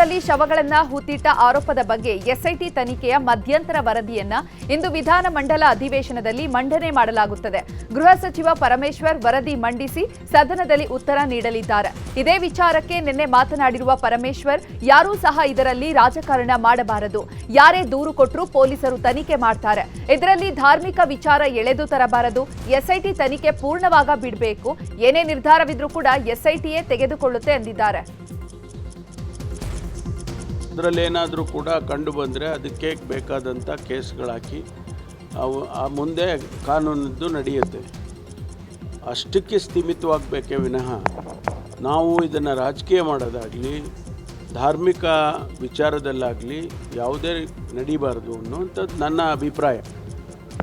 ಧರ್ಮಸ್ಥಳದಲ್ಲಿ ಶವಗಳನ್ನ ಹೂತಿಟ್ಟ ಆರೋಪದ ಬಗ್ಗೆ ಎಸ್ಐಟಿ ತನಿಖೆಯ ಮಧ್ಯಂತರ ವರದಿಯನ್ನ ಇಂದು ವಿಧಾನಮಂಡಲ ಅಧಿವೇಶನದಲ್ಲಿ ಮಂಡನೆ ಮಾಡಲಾಗುತ್ತದೆ. ಗೃಹ ಸಚಿವ ಪರಮೇಶ್ವರ್ ವರದಿ ಮಂಡಿಸಿ ಸದನದಲ್ಲಿ ಉತ್ತರ ನೀಡಲಿದ್ದಾರೆ. ಇದೇ ವಿಚಾರಕ್ಕೆ ನಿನ್ನೆ ಮಾತನಾಡಿರುವ ಪರಮೇಶ್ವರ್, ಯಾರೂ ಸಹ ಇದರಲ್ಲಿ ರಾಜಕಾರಣ ಮಾಡಬಾರದು. ಯಾರೇ ದೂರು ಕೊಟ್ಟರೂ ಪೊಲೀಸರು ತನಿಖೆ ಮಾಡ್ತಾರೆ. ಇದರಲ್ಲಿ ಧಾರ್ಮಿಕ ವಿಚಾರ ಎಳೆದು ತರಬಾರದು. ಎಸ್ಐಟಿ ತನಿಖೆ ಪೂರ್ಣವಾಗ ಬಿಡಬೇಕು. ಏನೇ ನಿರ್ಧಾರವಿದ್ರೂ ಕೂಡ ಎಸ್ಐಟಿಯೇ ತೆಗೆದುಕೊಳ್ಳುತ್ತೆ ಎಂದಿದ್ದಾರೆ ಅದರಲ್ಲಿ ಏನಾದರೂ ಕೂಡ ಕಂಡು ಬಂದರೆ ಅದಕ್ಕೆ ಬೇಕಾದಂಥ ಕೇಸ್ಗಳಾಕಿ ಅವು ಆ ಮುಂದೆ ಕಾನೂನಿದ್ದು ನಡೆಯುತ್ತೆ. ಅಷ್ಟಕ್ಕೆ ಸ್ಥಿಮಿತವಾಗಬೇಕೇ ವಿನಃ ನಾವು ಇದನ್ನು ರಾಜಕೀಯ ಮಾಡೋದಾಗಲಿ, ಧಾರ್ಮಿಕ ವಿಚಾರದಲ್ಲಾಗಲಿ ಯಾವುದೇ ನಡೀಬಾರ್ದು ಅನ್ನುವಂಥದ್ದು ನನ್ನ ಅಭಿಪ್ರಾಯ.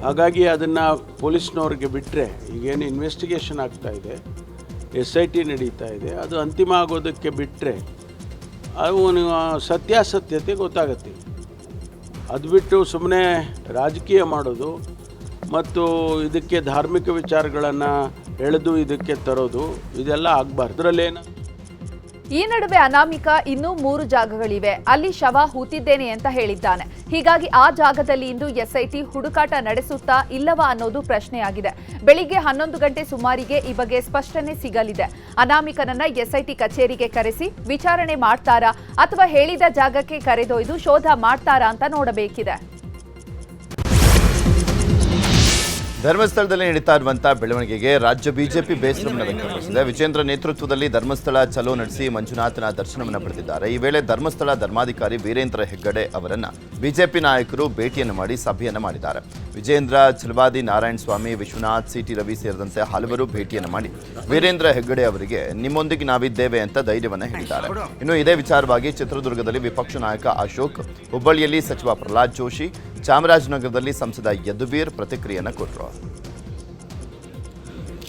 ಹಾಗಾಗಿ ಅದನ್ನು ಪೊಲೀಸ್ನವ್ರಿಗೆ ಬಿಟ್ಟರೆ ಈಗೇನು ಇನ್ವೆಸ್ಟಿಗೇಷನ್ ಆಗ್ತಾ ಇದೆ, ಎಸ್ ಐ ಟಿ ನಡೀತಾ ಇದೆ, ಅದು ಅಂತಿಮ ಆಗೋದಕ್ಕೆ ಬಿಟ್ಟರೆ ಅವು ನೀವು ಸತ್ಯಾಸತ್ಯತೆ ಗೊತ್ತಾಗತ್ತೆ. ಅದು ಬಿಟ್ಟು ಸುಮ್ಮನೆ ರಾಜಕೀಯ ಮಾಡೋದು ಮತ್ತು ಇದಕ್ಕೆ ಧಾರ್ಮಿಕ ವಿಚಾರಗಳನ್ನು ಎಳೆದು ಇದಕ್ಕೆ ತರೋದು, ಇದೆಲ್ಲ ಆಗಬಾರ್ದು. ಅದರಲ್ಲೇನು? ಈ ನಡುವೆ ಅನಾಮಿಕ ಇನ್ನೂ ಮೂರು ಜಾಗಗಳಿವೆ. ಅಲ್ಲಿ ಶವ ಹೂತಿದ್ದೇನೆ ಅಂತ ಹೇಳಿದ್ದಾನೆ. ಹೀಗಾಗಿ ಆ ಜಾಗದಲ್ಲಿ ಇಂದು ಎಸ್ಐಟಿ ಹುಡುಕಾಟ ನಡೆಸುತ್ತಾ ಇಲ್ಲವಾ ಅನ್ನೋದು ಪ್ರಶ್ನೆಯಾಗಿದೆ. ಬೆಳಿಗ್ಗೆ ಹನ್ನೊಂದು ಗಂಟೆ ಸುಮಾರಿಗೆ ಈ ಬಗ್ಗೆ ಸ್ಪಷ್ಟನೆ ಸಿಗಲಿದೆ. ಅನಾಮಿಕನನ್ನ ಎಸ್ಐಟಿ ಕಚೇರಿಗೆ ಕರೆಸಿ ವಿಚಾರಣೆ ಮಾಡ್ತಾರಾ ಅಥವಾ ಹೇಳಿದ ಜಾಗಕ್ಕೆ ಕರೆದೊಯ್ದು ಶೋಧ ಮಾಡ್ತಾರಾ ಅಂತ ನೋಡಬೇಕಿದೆ. ಧರ್ಮಸ್ಥಳದಲ್ಲಿ ನಡೀತಾ ಇರುವಂತಹ ಬೆಳವಣಿಗೆಗೆ ರಾಜ್ಯ ಬಿಜೆಪಿ ಬೇಸರವನ್ನು ವ್ಯಕ್ತಪಡಿಸಿದೆ. ವಿಜೇಂದ್ರ ನೇತೃತ್ವದಲ್ಲಿ ಧರ್ಮಸ್ಥಳ ಚಲೋ ನಡೆಸಿ ಮಂಜುನಾಥನ ದರ್ಶನವನ್ನು ಪಡೆದಿದ್ದಾರೆ. ಈ ವೇಳೆ ಧರ್ಮಸ್ಥಳ ಧರ್ಮಾಧಿಕಾರಿ ವೀರೇಂದ್ರ ಹೆಗ್ಗಡೆ ಅವರನ್ನ ಬಿಜೆಪಿ ನಾಯಕರು ಭೇಟಿಯನ್ನು ಮಾಡಿ ಸಭೆಯನ್ನು ಮಾಡಿದ್ದಾರೆ. ವಿಜೇಂದ್ರ ಚಲವಾದಿ ನಾರಾಯಣ ಸ್ವಾಮಿ ವಿಶ್ವನಾಥ್ ಸಿಟಿ ರವಿ ಸೇರಿದಂತೆ ಹಲವರು ಭೇಟಿಯನ್ನು ಮಾಡಿ ವೀರೇಂದ್ರ ಹೆಗ್ಗಡೆ ಅವರಿಗೆ ನಿಮ್ಮೊಂದಿಗೆ ನಾವಿದ್ದೇವೆ ಅಂತ ಧೈರ್ಯವನ್ನು ಹೇಳಿದ್ದಾರೆ. ಇನ್ನು ಇದೇ ವಿಚಾರವಾಗಿ ಚಿತ್ರದುರ್ಗದಲ್ಲಿ ವಿಪಕ್ಷ ನಾಯಕ ಅಶೋಕ್ ಹುಬ್ಬಳ್ಳಿಯಲ್ಲಿ ಸಚಿವ ಪ್ರಹ್ಲಾದ್ ಜೋಶಿ ಚಾಮರಾಜನಗರದಲ್ಲಿ ಸಂಸದ ಯದುವೀರ್ ಪ್ರತಿಕ್ರಿಯೆಯನ್ನು ಕೊಟ್ಟರು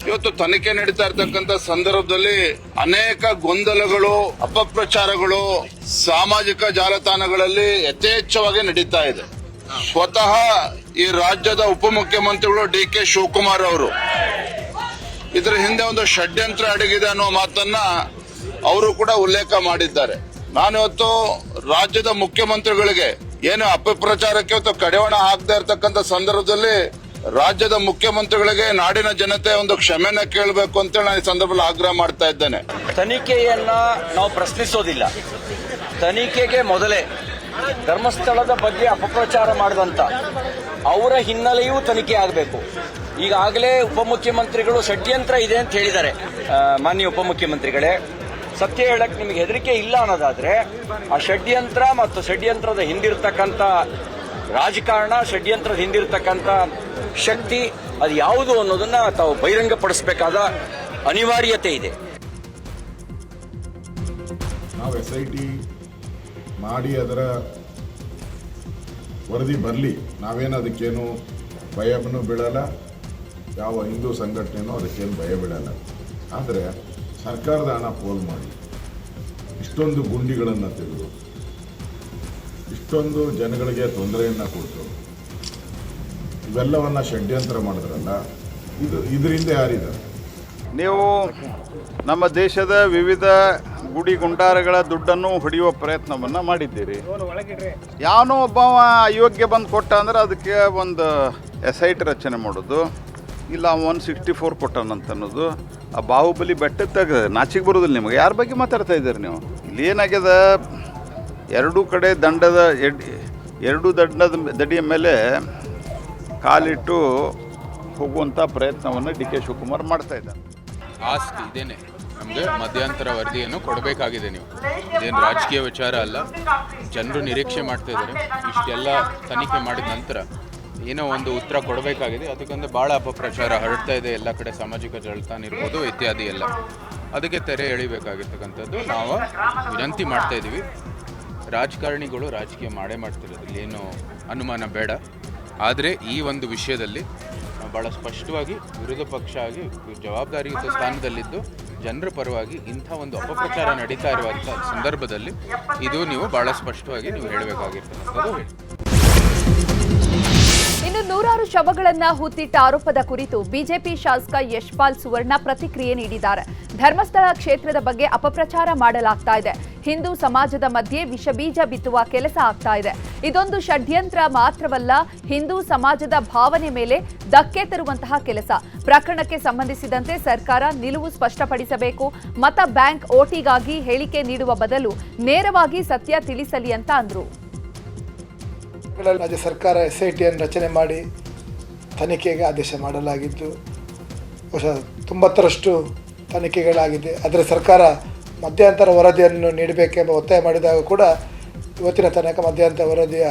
ಇವತ್ತು ತನಿಖೆ ನಡೀತಾ ಇರ್ತಕ್ಕಂಥ ಸಂದರ್ಭದಲ್ಲಿ ಅನೇಕ ಗೊಂದಲಗಳು, ಅಪಪ್ರಚಾರಗಳು ಸಾಮಾಜಿಕ ಜಾಲತಾಣಗಳಲ್ಲಿ ಯಥೇಚ್ಛವಾಗಿ ನಡೀತಾ ಇದೆ. ಸ್ವತಃ ಈ ರಾಜ್ಯದ ಉಪಮುಖ್ಯಮಂತ್ರಿಗಳು ಡಿ ಕೆ ಶಿವಕುಮಾರ್ ಅವರು. ಇದರ ಹಿಂದೆ ಒಂದು ಷಡ್ಯಂತ್ರ ಅಡಗಿದೆ ಅನ್ನೋ ಮಾತನ್ನ ಅವರು ಕೂಡ ಉಲ್ಲೇಖ ಮಾಡಿದ್ದಾರೆ. ನಾನಿವತ್ತು ರಾಜ್ಯದ ಮುಖ್ಯಮಂತ್ರಿಗಳಿಗೆ ಏನು ಅಪಪ್ರಚಾರಕ್ಕೆ ಅಥವಾ ಕಡಿವಾಣ ಹಾಕ್ತಾ ಇರತಕ್ಕಂಥ ಸಂದರ್ಭದಲ್ಲಿ ರಾಜ್ಯದ ಮುಖ್ಯಮಂತ್ರಿಗಳಿಗೆ, ನಾಡಿನ ಜನತೆ ಒಂದು ಕ್ಷಮೆನ ಕೇಳಬೇಕು ಅಂತ ನಾನು ಈ ಸಂದರ್ಭದಲ್ಲಿ ಆಗ್ರಹ ಮಾಡ್ತಾ ಇದ್ದೇನೆ. ತನಿಖೆಯನ್ನ ನಾವು ಪ್ರಶ್ನಿಸೋದಿಲ್ಲ. ತನಿಖೆಗೆ ಮೊದಲೇ ಧರ್ಮಸ್ಥಳದ ಬಗ್ಗೆ ಅಪಪ್ರಚಾರ ಮಾಡಿದಂತ ಅವರ ಹಿನ್ನೆಲೆಯೂ ತನಿಖೆ ಆಗಬೇಕು. ಈಗಾಗಲೇ ಉಪಮುಖ್ಯಮಂತ್ರಿಗಳು ಷಡ್ಯಂತ್ರ ಇದೆ ಅಂತ ಹೇಳಿದ್ದಾರೆ. ಮಾನ್ಯ ಉಪಮುಖ್ಯಮಂತ್ರಿಗಳೇ ಸತ್ಯ ಹೇಳಕ್ ನಿಮಗೆ ಹೆದರಿಕೆ ಇಲ್ಲ ಅನ್ನೋದಾದ್ರೆ ಆ ಷಡ್ಯಂತ್ರ ಮತ್ತು ಷಡ್ಯಂತ್ರದ ಹಿಂದಿರ್ತಕ್ಕಂಥ ರಾಜಕಾರಣ, ಷಡ್ಯಂತ್ರದ ಹಿಂದಿರ್ತಕ್ಕಂಥ ಶಕ್ತಿ, ಅದು ಯಾವುದು ಅನ್ನೋದನ್ನ ತಾವು ಬಹಿರಂಗಪಡಿಸಬೇಕಾದ ಅನಿವಾರ್ಯತೆ ಇದೆ. ನಾವು ಎಸ್ ಐ ಟಿ ಮಾಡಿ ಅದರ ವರದಿ ಬರಲಿ. ನಾವೇನು ಅದಕ್ಕೇನು ಭಯವನ್ನು ಬೀಳಲ್ಲ. ಯಾವ ಹಿಂದೂ ಸಂಘಟನೆನೂ ಅದಕ್ಕೇನು ಭಯ ಬೀಳಲ್ಲ. ಆದರೆ ಸರ್ಕಾರದ ಹಣ ಪೋಲ್ ಮಾಡಿ. ಇಷ್ಟೊಂದು ಗುಂಡಿಗಳನ್ನು ತೆಗೆದು, ಇಷ್ಟೊಂದು ಜನಗಳಿಗೆ ತೊಂದರೆಯನ್ನು ಕೊಟ್ಟು, ಇವೆಲ್ಲವನ್ನು ಷಡ್ಯಂತ್ರ ಮಾಡಿದ್ರಲ್ಲ, ಇದು ಇದರಿಂದ ಯಾರಿದ್ದಾರೆ ನೀವು ನಮ್ಮ ದೇಶದ ವಿವಿಧ ಗುಡಿ ಗುಂಡಾರಗಳ ದುಡ್ಡನ್ನು ಹೊಡೆಯುವ ಪ್ರಯತ್ನವನ್ನು ಮಾಡಿದ್ದೀರಿ. ಯಾವನೋ ಒಬ್ಬ ಅಯೋಗ್ಯ ಬಂದು ಕೊಟ್ಟ ಅಂದ್ರೆ ಅದಕ್ಕೆ ಒಂದು ಎಸ್ ಐ ಟಿ ರಚನೆ ಮಾಡೋದು, ಇಲ್ಲ ಒನ್ ಸಿಕ್ಸ್ಟಿ ಫೋರ್ ಕೊಟ್ಟನಂತ ಅನ್ನೋದು ಆ ಬಾಹುಬಲಿ ಬೆಟ್ಟ ತೆಗೆದ ನಾಚಿಗೆ ಬರೋದಿಲ್ಲ ನಿಮಗೆ. ಯಾರ ಬಗ್ಗೆ ಮಾತಾಡ್ತಾ ಇದ್ದೀರಿ ನೀವು? ಇಲ್ಲಿ ಏನಾಗ್ಯದ? ಎರಡೂ ಕಡೆ ದಂಡದ ಎಡ್, ಎರಡೂ ದಂಡದ ದಡಿಯ ಮೇಲೆ ಕಾಲಿಟ್ಟು ಹೋಗುವಂಥ ಪ್ರಯತ್ನವನ್ನು ಡಿ ಕೆ ಶಿವಕುಮಾರ್ ಮಾಡ್ತಾ ಇದ್ದಾರೆ. ಆಸ್ತಿ ಇದೇನೆ. ನಮಗೆ ಮಧ್ಯಂತರ ವರದಿಯನ್ನು ಕೊಡಬೇಕಾಗಿದೆ ನೀವು. ಇದೇನು ರಾಜಕೀಯ ವಿಚಾರ ಅಲ್ಲ. ಜನರು ನಿರೀಕ್ಷೆ ಮಾಡ್ತಾ ಇದ್ದಾರೆ. ಇಷ್ಟೆಲ್ಲ ತನಿಖೆ ಮಾಡಿದ ನಂತರ ಏನೋ ಒಂದು ಉತ್ತರ ಕೊಡಬೇಕಾಗಿದೆ. ಅದಕ್ಕೊಂದು ಭಾಳ ಅಪಪ್ರಚಾರ ಹರಡ್ತಾ ಇದೆ. ಎಲ್ಲ ಕಡೆ ಸಾಮಾಜಿಕ ಜಾಲತಾಣ ಇರ್ಬೋದು, ಇತ್ಯಾದಿ ಎಲ್ಲ. ಅದಕ್ಕೆ ತೆರೆ ಎಳಿಬೇಕಾಗಿರ್ತಕ್ಕಂಥದ್ದು ನಾವು ವಿನಂತಿ ಮಾಡ್ತಾ ಇದ್ದೀವಿ. ರಾಜಕಾರಣಿಗಳು ರಾಜಕೀಯ ಮಾಡೇ ಮಾಡ್ತಿರೋದು. ಇಲ್ಲಿ ಏನು ಅನುಮಾನ ಬೇಡ. ಆದರೆ ಈ ಒಂದು ವಿಷಯದಲ್ಲಿ ಭಾಳ ಸ್ಪಷ್ಟವಾಗಿ ವಿರೋಧ ಪಕ್ಷ ಆಗಿ ಜವಾಬ್ದಾರಿಯುತ ಸ್ಥಾನದಲ್ಲಿದ್ದು ಜನರ ಪರವಾಗಿ ಇಂಥ ಒಂದು ಅಪಪ್ರಚಾರ ನಡೀತಾ ಇರುವಂಥ ಸಂದರ್ಭದಲ್ಲಿ ಇದು ನೀವು ಭಾಳ ಸ್ಪಷ್ಟವಾಗಿ ನೀವು ಹೇಳಬೇಕಾಗಿರ್ತಕ್ಕಂಥದ್ದು. ಹೇಳಿ ಇನ್ನು ನೂರಾರು ಶವಗಳನ್ನ ಹುತ್ತಿಟ್ಟ ಆರೋಪದ ಕುರಿತು ಬಿಜೆಪಿ ಶಾಸಕ ಯಶ್ಪಾಲ್ ಸುವರ್ಣ ಪ್ರತಿಕ್ರಿಯೆ ನೀಡಿದ್ದಾರೆ. ಧರ್ಮಸ್ಥಳ ಕ್ಷೇತ್ರದ ಬಗ್ಗೆ ಅಪಪ್ರಚಾರ ಮಾಡಲಾಗ್ತಾ ಇದೆ. ಹಿಂದೂ ಸಮಾಜದ ಮಧ್ಯೆ ವಿಷಬೀಜ ಬಿತ್ತುವ ಕೆಲಸ ಆಗ್ತಾ ಇದೆ. ಇದೊಂದು ಷಡ್ಯಂತ್ರ ಮಾತ್ರವಲ್ಲ, ಹಿಂದೂ ಸಮಾಜದ ಭಾವನೆ ಮೇಲೆ ಧಕ್ಕೆ ತರುವಂತಹ ಕೆಲಸ. ಪ್ರಕರಣಕ್ಕೆ ಸಂಬಂಧಿಸಿದಂತೆ ಸರ್ಕಾರ ನಿಲುವು ಸ್ಪಷ್ಟಪಡಿಸಬೇಕು. ಮತ ಬ್ಯಾಂಕ್ ಓಟಿಗಾಗಿ ಹೇಳಿಕೆ ನೀಡುವ ಬದಲು ನೇರವಾಗಿ ಸತ್ಯ ತಿಳಿಸಲಿ ಅಂತ ಅಂದ್ರು. ಗಳಲ್ಲಿ ರಾಜ್ಯ ಸರ್ಕಾರ ಎಸ್ ಐ ಟಿಯನ್ನು ರಚನೆ ಮಾಡಿ ತನಿಖೆಗೆ ಆದೇಶ ಮಾಡಲಾಗಿದ್ದು ವರ್ಷ ತೊಂಬತ್ತರಷ್ಟು ತನಿಖೆಗಳಾಗಿದೆ. ಆದರೆ ಸರ್ಕಾರ ಮಧ್ಯಂತರ ವರದಿಯನ್ನು ನೀಡಬೇಕೆಂಬ ಒತ್ತಾಯ ಮಾಡಿದಾಗ ಕೂಡ ಇವತ್ತಿನ ತನಕ ಮಧ್ಯಂತರ ವರದಿಯ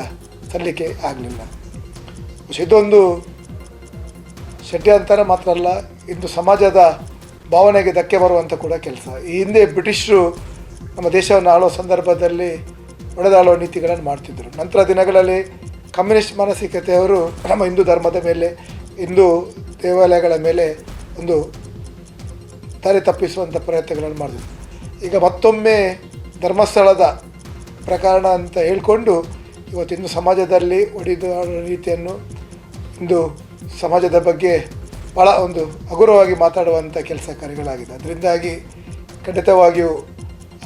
ಸಲ್ಲಿಕೆ ಆಗಲಿಲ್ಲ. ಇದೊಂದು ಷಡ್ಯಂತರ ಮಾತ್ರ ಅಲ್ಲ, ಇಂದು ಸಮಾಜದ ಭಾವನೆಗೆ ಧಕ್ಕೆ ಬರುವಂಥ ಕೂಡ ಕೆಲಸ. ಈ ಹಿಂದೆ ಬ್ರಿಟಿಷರು ನಮ್ಮ ದೇಶವನ್ನು ಆಳುವ ಸಂದರ್ಭದಲ್ಲಿ ಒಡೆದಾಳುವ ನೀತಿಗಳನ್ನು ಮಾಡ್ತಿದ್ದರು ನಂತರ ದಿನಗಳಲ್ಲಿ ಕಮ್ಯುನಿಸ್ಟ್ ಮಾನಸಿಕತೆಯವರು ನಮ್ಮ ಹಿಂದೂ ಧರ್ಮದ ಮೇಲೆ, ಹಿಂದೂ ದೇವಾಲಯಗಳ ಮೇಲೆ ಒಂದು ದಾರಿ ತಪ್ಪಿಸುವಂಥ ಪ್ರಯತ್ನಗಳನ್ನು ಮಾಡಿದರು. ಈಗ ಮತ್ತೊಮ್ಮೆ ಧರ್ಮಸ್ಥಳದ ಪ್ರಕರಣ ಅಂತ ಹೇಳಿಕೊಂಡು ಇವತ್ತು ಹಿಂದೂ ಸಮಾಜದಲ್ಲಿ ಒಡೆದಾಡುವ ರೀತಿಯನ್ನು ಇಂದು ಸಮಾಜದ ಬಗ್ಗೆ ಭಾಳ ಒಂದು ಹಗುರವಾಗಿ ಮಾತಾಡುವಂಥ ಕೆಲಸ ಕಾರ್ಯಗಳಾಗಿದೆ ಅದರಿಂದಾಗಿ ಖಂಡಿತವಾಗಿಯೂ